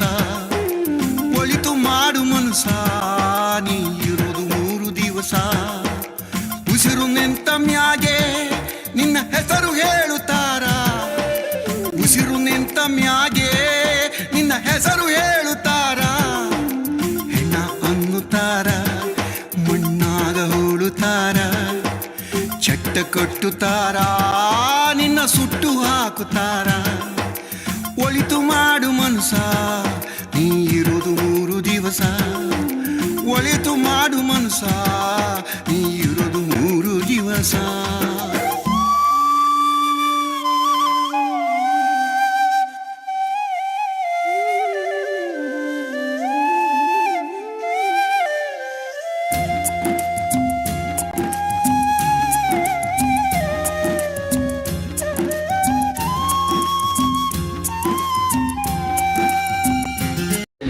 ದಿವಸ ಒಳಿತು ಮಾಡು ಮನಸ ನೀ ಇರೋದು ಮೂರು ದಿವಸ. ಉಸಿರು ನಿಂತ ಮ್ಯಾಗೆ ನಿನ್ನ ಹೆಸರು ಹೇಳುತ್ತಾರ? ಉಸಿರು ನಿಂತ ಮ್ಯಾಗೆ ನಿನ್ನ ಹೆಸರು ಹೇಳುತ್ತಾರ? ಹೆಣ್ಣ ಅನ್ನುತ್ತಾರ? ಮಣ್ಣಾಗ ಹೋಳುತ್ತಾರ ಚಟ್ಟ ಕಟ್ಟುತ್ತಾರ? ನಿನ್ನ ಸುಟ್ಟು ಹಾಕುತ್ತಾರ? ಒಳಿತು ಮಾಡು ಮನಸ ಇರುವುದು ಮೂರು ದಿವಸ ಒಳಿತು ಮಾಡು ಮನಸ ನೀ ಇರುವುದು ಮೂರು ದಿವಸ.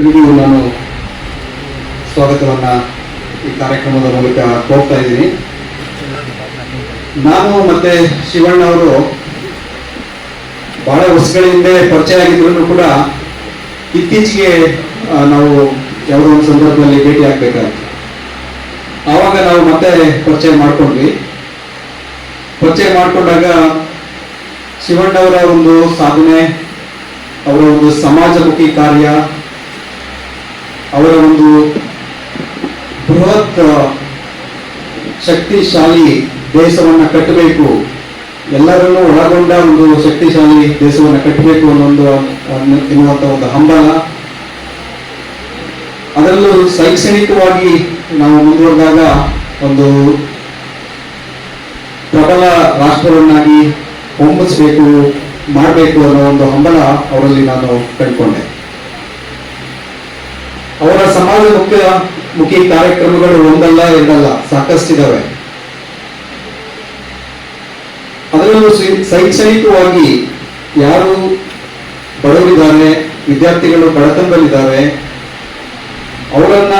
ಎಲ್ರಿಗೂ ನಾನು ಸ್ವಾಗತವನ್ನು ಈ ಕಾರ್ಯಕ್ರಮದ ಮೂಲಕ ಹೋಗ್ತಾ ಇದ್ದೀನಿ. ನಾನು ಮತ್ತೆ ಶಿವಣ್ಣ ಅವರು ಬಹಳ ವರ್ಷಗಳ ಹಿಂದೆ ಪರಿಚಯ ಆಗಿದ್ರು ಕೂಡ ಇತ್ತೀಚೆಗೆ ನಾವು ಯಾವುದೋ ಒಂದು ಸಂದರ್ಭದಲ್ಲಿ ಭೇಟಿ ಆಗ್ಬೇಕಾಗಿತ್ತು ಆವಾಗ ನಾವು ಮತ್ತೆ ಪರಿಚಯ ಮಾಡ್ಕೊಂಡ್ವಿ. ಪರಿಚಯ ಮಾಡಿಕೊಂಡಾಗ ಶಿವಣ್ಣವರ ಒಂದು ಸಾಧನೆ, ಅವರ ಒಂದು ಸಮಾಜಮುಖಿ ಕಾರ್ಯ ಅವರ ಒಂದು ಬೃಹತ್ ಶಕ್ತಿಶಾಲಿ ದೇಶವನ್ನ ಕಟ್ಟಬೇಕು. ಎಲ್ಲರನ್ನೂ ಒಳಗೊಂಡ ಒಂದು ಶಕ್ತಿಶಾಲಿ ದೇಶವನ್ನ ಕಟ್ಟಬೇಕು ಅನ್ನೋ ಒಂದು ಅನ್ನು- ಎನ್ನುವಂತ ಒಂದು ಹಂಬಲ. ಅದರಲ್ಲೂ ಶೈಕ್ಷಣಿಕವಾಗಿ ನಾವು ಮುಂದುವರೆದಾಗ ಒಂದು ಪ್ರಬಲ ರಾಷ್ಟ್ರವನ್ನಾಗಿ ಹೊಂಬಿಸಬೇಕು ಮಾಡಬೇಕು ಅನ್ನೋ ಒಂದು ಹಂಬಲ ಅವರಲ್ಲಿ ನಾನು ಕಂಡುಕೊಂಡೆ. ಸಮಾಜ ಮುಖ್ಯ ಮುಖಿ ಕಾರ್ಯಕ್ರಮಗಳು ಒಂದಲ್ಲ ಎರಡಲ್ಲ ಸಾಕಷ್ಟಿದಾವೆ ಅದರಲ್ಲೂ ಶೈಕ್ಷಣಿಕವಾಗಿ ಯಾರು ಬಡವರಿದ್ದಾರೆ, ವಿದ್ಯಾರ್ಥಿಗಳು ಬಡತನದಲ್ಲಿದ್ದಾರೆ, ಅವರನ್ನ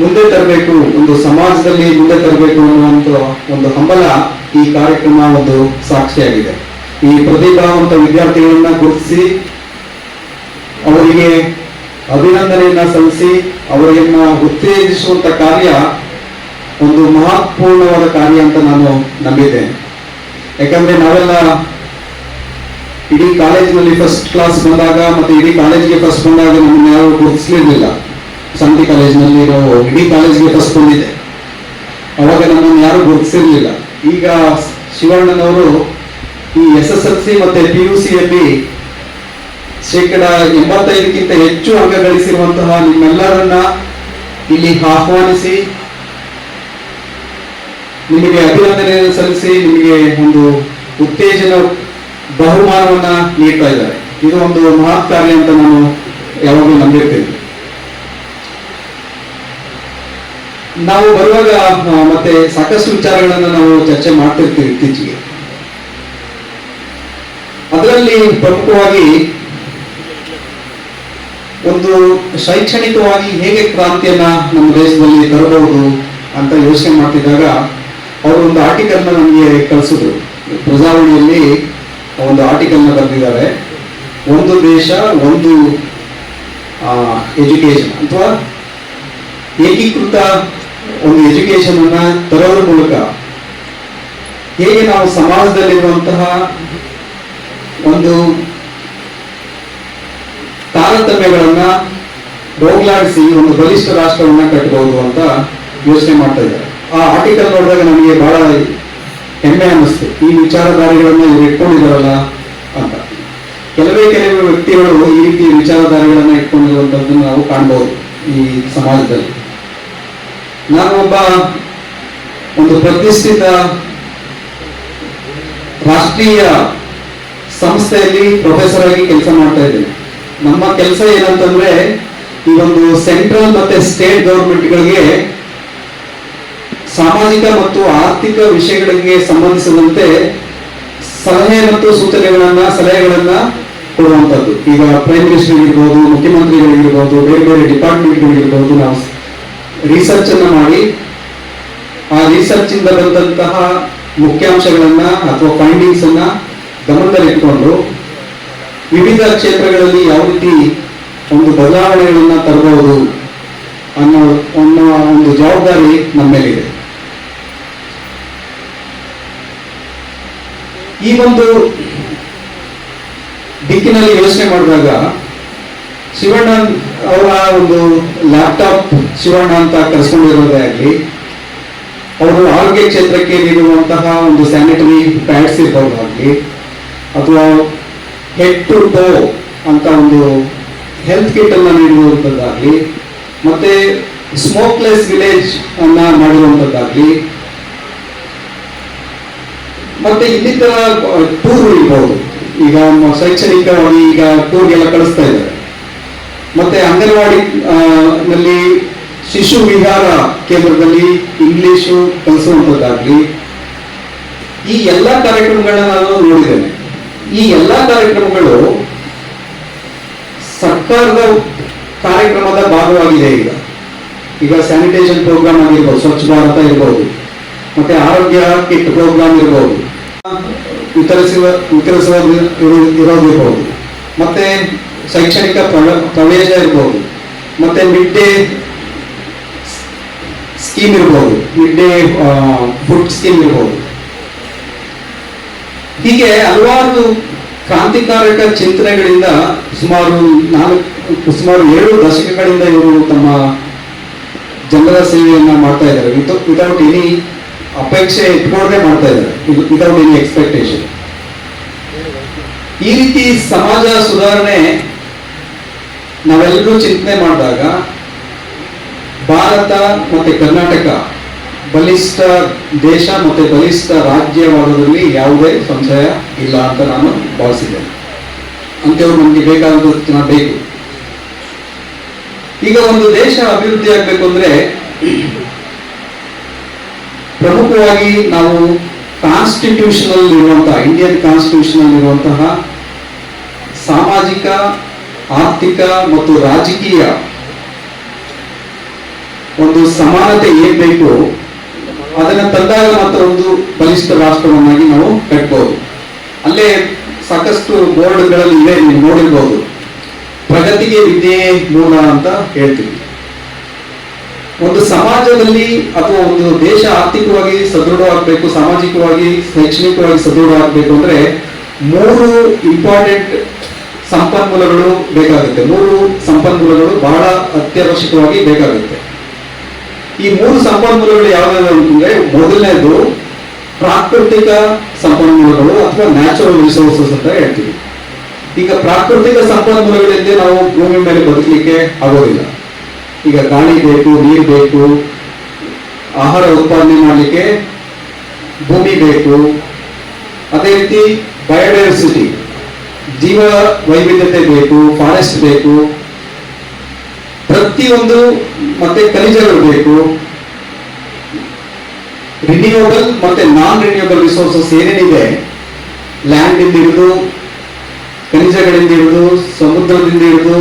ಮುಂದೆ ತರಬೇಕು, ಒಂದು ಸಮಾಜದಲ್ಲಿ ಮುಂದೆ ತರಬೇಕು ಅನ್ನುವಂತ ಒಂದು ಹಂಬಲ ಈ ಕಾರ್ಯಕ್ರಮ ಒಂದು ಸಾಕ್ಷಿಯಾಗಿದೆ. ಈ ಪ್ರತಿಭಾವಂತ ವಿದ್ಯಾರ್ಥಿಗಳನ್ನ ಗುರುತಿಸಿ ಅವರಿಗೆ ಅಭಿನಂದನೆಯನ್ನ ಸಲ್ಲಿಸಿ ಅವರನ್ನ ಉತ್ತೇಜಿಸುವಂತ ಕಾರ್ಯ ಒಂದು ಮಹತ್ವಪೂರ್ಣವಾದ ಕಾರ್ಯ ಅಂತ ನಾನು ನಂಬಿದ್ದೇನೆ. ಯಾಕಂದ್ರೆ ನಾವೆಲ್ಲ ಇಡೀ ಕಾಲೇಜಿನಲ್ಲಿ ಫಸ್ಟ್ ಕ್ಲಾಸ್ ಬಂದಾಗ ಮತ್ತೆ ಇಡೀ ಕಾಲೇಜಿಗೆ ಫಸ್ಟ್ ಬಂದಾಗ ನಮ್ಮನ್ನು ಯಾರು ಗುರುತಿಸ್ಲಿರ್ಲಿಲ್ಲ. ಸಂತಿ ಕಾಲೇಜಿನಲ್ಲಿ ಇರೋ ಇಡೀ ಕಾಲೇಜಿಗೆ ಫಸ್ಟ್ ಬಂದಿದೆ. ಅವಾಗ ನಮ್ಮನ್ನು ಯಾರು ಗುರುತಿಸಿರ್ಲಿಲ್ಲ ಈಗ ಶಿವಣ್ಣನವರು ಈ ಎಸ್ ಎಸ್ ಎಲ್ ಸಿ ಮತ್ತೆ ಪಿ ಯು ಸಿಯಲ್ಲಿ ಶೇಕಡ ಎಂಬತ್ತೈದಕ್ಕಿಂತ ಹೆಚ್ಚು ಅಂಕ ಗಳಿಸಿರುವಂತಹ ನಿಮ್ಮೆಲ್ಲರನ್ನ ಇಲ್ಲಿ ಆಹ್ವಾನಿಸಿ, ನಿಮಗೆ ಅಭಿನಂದನೆಯನ್ನು ಸಲ್ಲಿಸಿ, ನಿಮಗೆ ಒಂದು ಉತ್ತೇಜನ ಬಹುಮಾನವನ್ನ ನೀಡ್ತಾ ಇದ್ದಾರೆ. ಇದು ಒಂದು ಮಹತ್ ಕಾರ್ಯ ಅಂತ ನಾನು ಯಾವಾಗಲೂ ನಂಬಿರ್ತೇನೆ. ನಾವು ಬರುವಾಗ ಮತ್ತೆ ಸಾಕಷ್ಟು ವಿಚಾರಗಳನ್ನ ನಾವು ಚರ್ಚೆ ಮಾಡ್ತಿರ್ತೀವಿ ಇತ್ತೀಚೆಗೆ. ಅದರಲ್ಲಿ ಪ್ರಮುಖವಾಗಿ ಒಂದು ಶೈಕ್ಷಣಿಕವಾಗಿ ಹೇಗೆ ಕ್ರಾಂತಿಯನ್ನ ನಮ್ಮ ದೇಶದಲ್ಲಿ ತರಬಹುದು ಅಂತ ಯೋಚನೆ ಮಾಡ್ತಿದ್ದಾಗ ಅವರು ಒಂದು ಆರ್ಟಿಕಲ್ನ ನಮಗೆ ಕಳಿಸಿದ್ರು. ಪ್ರಜಾವಾಣಿಯಲ್ಲಿ ಒಂದು ಆರ್ಟಿಕಲ್ನ ಬರೆದಿದ್ದಾರೆ. ಒಂದು ದೇಶ, ಒಂದು ಎಜುಕೇಶನ್ ಅಥವಾ ಏಕೀಕೃತ ಒಂದು ಎಜುಕೇಶನ್ ಅನ್ನ ತರೋದ್ರ ಮೂಲಕ ಹೇಗೆ ನಾವು ಸಮಾಜದಲ್ಲಿರುವಂತಹ ಒಂದು ತಾರತಮ್ಯಗಳನ್ನ ಹೋಗ್ಲಾಡಿಸಿ ಒಂದು ಬಲಿಷ್ಠ ರಾಷ್ಟ್ರವನ್ನ ಕಟ್ಟಬಹುದು ಅಂತ ಯೋಚನೆ ಮಾಡ್ತಾ ಇದ್ದಾರೆ. ಆ ಆರ್ಟಿಕಲ್ ನೋಡಿದಾಗ ನಮಗೆ ಬಹಳ ಹೆಮ್ಮೆ ಅನ್ನಿಸ್ತು. ಈ ವಿಚಾರಧಾರೆಗಳನ್ನ ಇವ್ರು ಇಟ್ಕೊಂಡಿದ್ದಾರಲ್ಲ ಅಂತ. ಕೆಲವೇ ಕೆಲವೇ ವ್ಯಕ್ತಿಗಳು ಈ ರೀತಿ ವಿಚಾರಧಾರೆಗಳನ್ನ ಇಟ್ಕೊಂಡಿರುವಂತದ್ದನ್ನು ನಾವು ಕಾಣಬಹುದು ಈ ಸಮಾಜದಲ್ಲಿ. ನಾನು ಒಬ್ಬ ಒಂದು ಪ್ರತಿಷ್ಠಿತ ರಾಷ್ಟ್ರೀಯ ಸಂಸ್ಥೆಯಲ್ಲಿ ಪ್ರೊಫೆಸರ್ ಆಗಿ ಕೆಲಸ ಮಾಡ್ತಾ ಇದ್ದೇನೆ. ನಮ್ಮ ಕೆಲಸ ಏನಂತಂದ್ರೆ, ಈ ಒಂದು ಸೆಂಟ್ರಲ್ ಮತ್ತೆ ಸ್ಟೇಟ್ ಗವರ್ಮೆಂಟ್ಗಳಿಗೆ ಸಾಮಾಜಿಕ ಮತ್ತು ಆರ್ಥಿಕ ವಿಷಯಗಳಿಗೆ ಸಂಬಂಧಿಸಿದಂತೆ ಸಲಹೆ ಮತ್ತು ಸೂಚನೆಗಳನ್ನ, ಸಲಹೆಗಳನ್ನ ಕೊಡುವಂಥದ್ದು. ಈಗ ಪ್ರೈಮ್ ಮಿನಿಸ್ಟರ್ ಇರ್ಬೋದು, ಮುಖ್ಯಮಂತ್ರಿಗಳಿರ್ಬೋದು, ಬೇರೆ ಬೇರೆ ಡಿಪಾರ್ಟ್ಮೆಂಟ್ಗಳಿರ್ಬೋದು ನಾವು ರಿಸರ್ಚ್ ಅನ್ನ ಮಾಡಿ, ಆ ರಿಸರ್ಚ್ ಇಂದ ಬಂದಂತಹ ಮುಖ್ಯಾಂಶಗಳನ್ನ ಅಥವಾ ಫೈಂಡಿಂಗ್ಸ್ ಅನ್ನ ಗಮನದಲ್ಲಿಟ್ಕೊಂಡು ವಿವಿಧ ಕ್ಷೇತ್ರಗಳಲ್ಲಿ ಯಾವ ರೀತಿ ಒಂದು ಬದಲಾವಣೆಗಳನ್ನ ತರಬಹುದು ಅನ್ನೋ ಅನ್ನೋ ಒಂದು ಜವಾಬ್ದಾರಿ ನಮ್ಮ ಮೇಲಿದೆ. ಈ ಒಂದು ದಿಕ್ಕಿನಲ್ಲಿ ಯೋಚನೆ ಮಾಡಿದಾಗ ಶಿವಣ್ಣ ಅವರ ಒಂದು ಲ್ಯಾಪ್ಟಾಪ್ ಶಿವಣ್ಣ ಅಂತ ಕರೆಸ್ಕೊಂಡಿರೋದೇ ಆಗಲಿ, ಅವರು ಆರೋಗ್ಯ ಕ್ಷೇತ್ರಕ್ಕೆ ನೀಡುವಂತಹ ಒಂದು ಸ್ಯಾನಿಟರಿ ಪ್ಯಾಡ್ಸ್ ಆಗಲಿ ಅಥವಾ ಹೆಡ್ ಟು ಟೋ ಅಂತ ಒಂದು ಹೆಲ್ತ್ ಕಿಟ್ ಅನ್ನ ನೀಡುವಂಥದ್ದಾಗ್ಲಿ ಮತ್ತೆ ಸ್ಮೋಕ್ಲೆಸ್ ವಿಲೇಜ್ ಅನ್ನ ಮಾಡಿರುವಂತದ್ದಾಗ್ಲಿ, ಮತ್ತೆ ಇನ್ನಿತರ ಟೂರ್ ಇರ್ಬೋದು. ಈಗ ಶೈಕ್ಷಣಿಕವಾಗಿ ಈಗ ಟೂರ್ಗೆಲ್ಲ ಕಳಿಸ್ತಾ ಇದ್ದಾರೆ. ಮತ್ತೆ ಅಂಗನವಾಡಿ ನಲ್ಲಿ ಶಿಶು ವಿಹಾರ ಕೇಂದ್ರದಲ್ಲಿ ಇಂಗ್ಲಿಷು ಕಲಿಸುವಂಥದ್ದಾಗ್ಲಿ ಈ ಎಲ್ಲ ಕಾರ್ಯಕ್ರಮಗಳನ್ನ ನಾನು ನೋಡಿದ್ದೇನೆ. ಈ ಎಲ್ಲ ಕಾರ್ಯಕ್ರಮಗಳು ಸರ್ಕಾರದ ಕಾರ್ಯಕ್ರಮದ ಭಾಗವಾಗಿದೆ ಈಗ. ಈಗ ಸ್ಯಾನಿಟೇಷನ್ ಪ್ರೋಗ್ರಾಮ್ ಆಗಿರ್ಬೋದು, ಸ್ವಚ್ಛ ಭಾರತ ಇರ್ಬೋದು, ಮತ್ತೆ ಆರೋಗ್ಯ ಕಿಟ್ ಪ್ರೋಗ್ರಾಮ್ ಇರ್ಬೋದು, ವಿತರಿಸುವ ವಿತರಿಸುವ ಇರು- ಇರೋದಿರ್ಬೋದು, ಮತ್ತೆ ಶೈಕ್ಷಣಿಕ ಪ್ರವ- ಪ್ರವೇಶ ಇರ್ಬೋದು, ಮತ್ತೆ ಮಿಡ್ ಡೇ ಸ್ಕೀಮ್ ಇರ್ಬೋದು ಮಿಡ್ ಡೇ ಫುಡ್ ಸ್ಕೀಮ್ ಇರ್ಬೋದು. ಹೀಗೆ ಹಲವಾರು ಕ್ರಾಂತಿಕಾರಕ ಚಿಂತನೆಗಳಿಂದ ಸುಮಾರು ನಾಲ್ಕು, ಸುಮಾರು ಏಳು ದಶಕಗಳಿಂದ ಇವರು ತಮ್ಮ ಜನರ ಸೇವೆಯನ್ನ ಮಾಡ್ತಾ ಇದ್ದಾರೆ. ವಿತೌಟ್ ಎನಿ ಅಪೇಕ್ಷೆ ಇಟ್ಕೊಂಡೇ ಮಾಡ್ತಾ ಇದ್ದಾರೆ. ವಿತೌಟ್ ಎನಿ ಎಕ್ಸ್ಪೆಕ್ಟೇಷನ್ ಈ ರೀತಿ ಸಮಾಜ ಸುಧಾರಣೆ ನಾವೆಲ್ಲರೂ ಚಿಂತನೆ ಮಾಡಿದಾಗ ಭಾರತ ಮತ್ತೆ ಕರ್ನಾಟಕ ಬಲಿಷ್ಠ ದೇಶ ಮತ್ತು ಬಲಿಷ್ಠ ರಾಜ್ಯವಾದದಲ್ಲಿ ಯಾವುದೇ ಸಂಶಯ ಇಲ್ಲ ಅಂತ ನಾನು ಭಾವಿಸಿದ್ದೇನೆ. ಅಂತೇವ್ರು ನಮಗೆ ಬೇಕಾದಷ್ಟು ಬೇಕು. ಈಗ ಒಂದು ದೇಶ ಅಭಿವೃದ್ಧಿ ಆಗಬೇಕು ಅಂದ್ರೆ ಪ್ರಮುಖವಾಗಿ ನಾವು ಕಾನ್ಸ್ಟಿಟ್ಯೂಷನಲ್ ಇರುವಂತಹ ಇಂಡಿಯನ್ ಕಾನ್ಸ್ಟಿಟ್ಯೂಷನ್ ಇರುವಂತಹ ಸಾಮಾಜಿಕ, ಆರ್ಥಿಕ ಮತ್ತು ರಾಜಕೀಯ ಒಂದು ಸಮಾನತೆ ಏನ್ ಬೇಕು ಅದನ್ನ ತಂದಾಗ ಮಾತ್ರ ಒಂದು ಬಲಿಷ್ಠ ರಾಷ್ಟ್ರವನ್ನಾಗಿ ನಾವು ಕಟ್ಬೋದು. ಅಲ್ಲೇ ಸಾಕಷ್ಟು ಬೋರ್ಡ್ಗಳಲ್ಲಿ ಇದೆ, ನೀವು ನೋಡಿರ್ಬೋದು. ಪ್ರಗತಿಗೆ ವಿದ್ಯೆಯೇ ಮೂಲ ಅಂತ ಹೇಳ್ತೀವಿ. ಒಂದು ಸಮಾಜದಲ್ಲಿ ಅಥವಾ ಒಂದು ದೇಶ ಆರ್ಥಿಕವಾಗಿ ಸದೃಢವಾಗಬೇಕು, ಸಾಮಾಜಿಕವಾಗಿ, ಶೈಕ್ಷಣಿಕವಾಗಿ ಸದೃಢವಾಗಬೇಕು ಅಂದ್ರೆ ಮೂರು ಇಂಪಾರ್ಟೆಂಟ್ ಸಂಪನ್ಮೂಲಗಳು ಬೇಕಾಗುತ್ತೆ. ಮೂರು ಸಂಪನ್ಮೂಲಗಳು ಬಹಳ ಅತ್ಯವಶ್ಯಕವಾಗಿ ಬೇಕಾಗುತ್ತೆ. ಈ ಮೂರು ಸಂಪನ್ಮೂಲಗಳು ಯಾವ್ಯಾವ ಅಂತಂದ್ರೆ ಮೊದಲನೇದು ಪ್ರಾಕೃತಿಕ ಸಂಪನ್ಮೂಲಗಳು ಅಥವಾ ನ್ಯಾಚುರಲ್ ರಿಸೋರ್ಸಸ್ ಅಂತ ಹೇಳ್ತೀವಿ. ಈಗ ಪ್ರಾಕೃತಿಕ ಸಂಪನ್ಮೂಲಗಳಿಂದ ನಾವು ಭೂಮಿ ಮೇಲೆ ಬದುಕಲಿಕ್ಕೆ ಆಗೋದಿಲ್ಲ. ಈಗ ಗಾಳಿ ಬೇಕು, ನೀರು ಬೇಕು, ಆಹಾರ ಉತ್ಪಾದನೆ ಮಾಡಲಿಕ್ಕೆ ಭೂಮಿ ಬೇಕು. ಅದೇ ರೀತಿ ಬಯೋಡೈವರ್ಸಿಟಿ ಜೀವ ವೈವಿಧ್ಯತೆ ಬೇಕು ಫಾರೆಸ್ಟ್ ಬೇಕು. ಪ್ರತಿಯೊಂದು ಮತ್ತೆ ಖನಿಜಗಳು ಬೇಕು. ರಿನ್ಯೂವಬಲ್ ಮತ್ತೆ ನಾನ್ ರಿನ್ಯೂವಬಲ್ ರಿಸೋರ್ಸಸ್ ಏನೇನಿದೆ? ಲ್ಯಾಂಡ್ ಹಿಡಿದು ಖನಿಜಗಳಿಂದ ಹಿಡಿದು ಸಮುದ್ರದಿಂದ ಹಿಡಿದು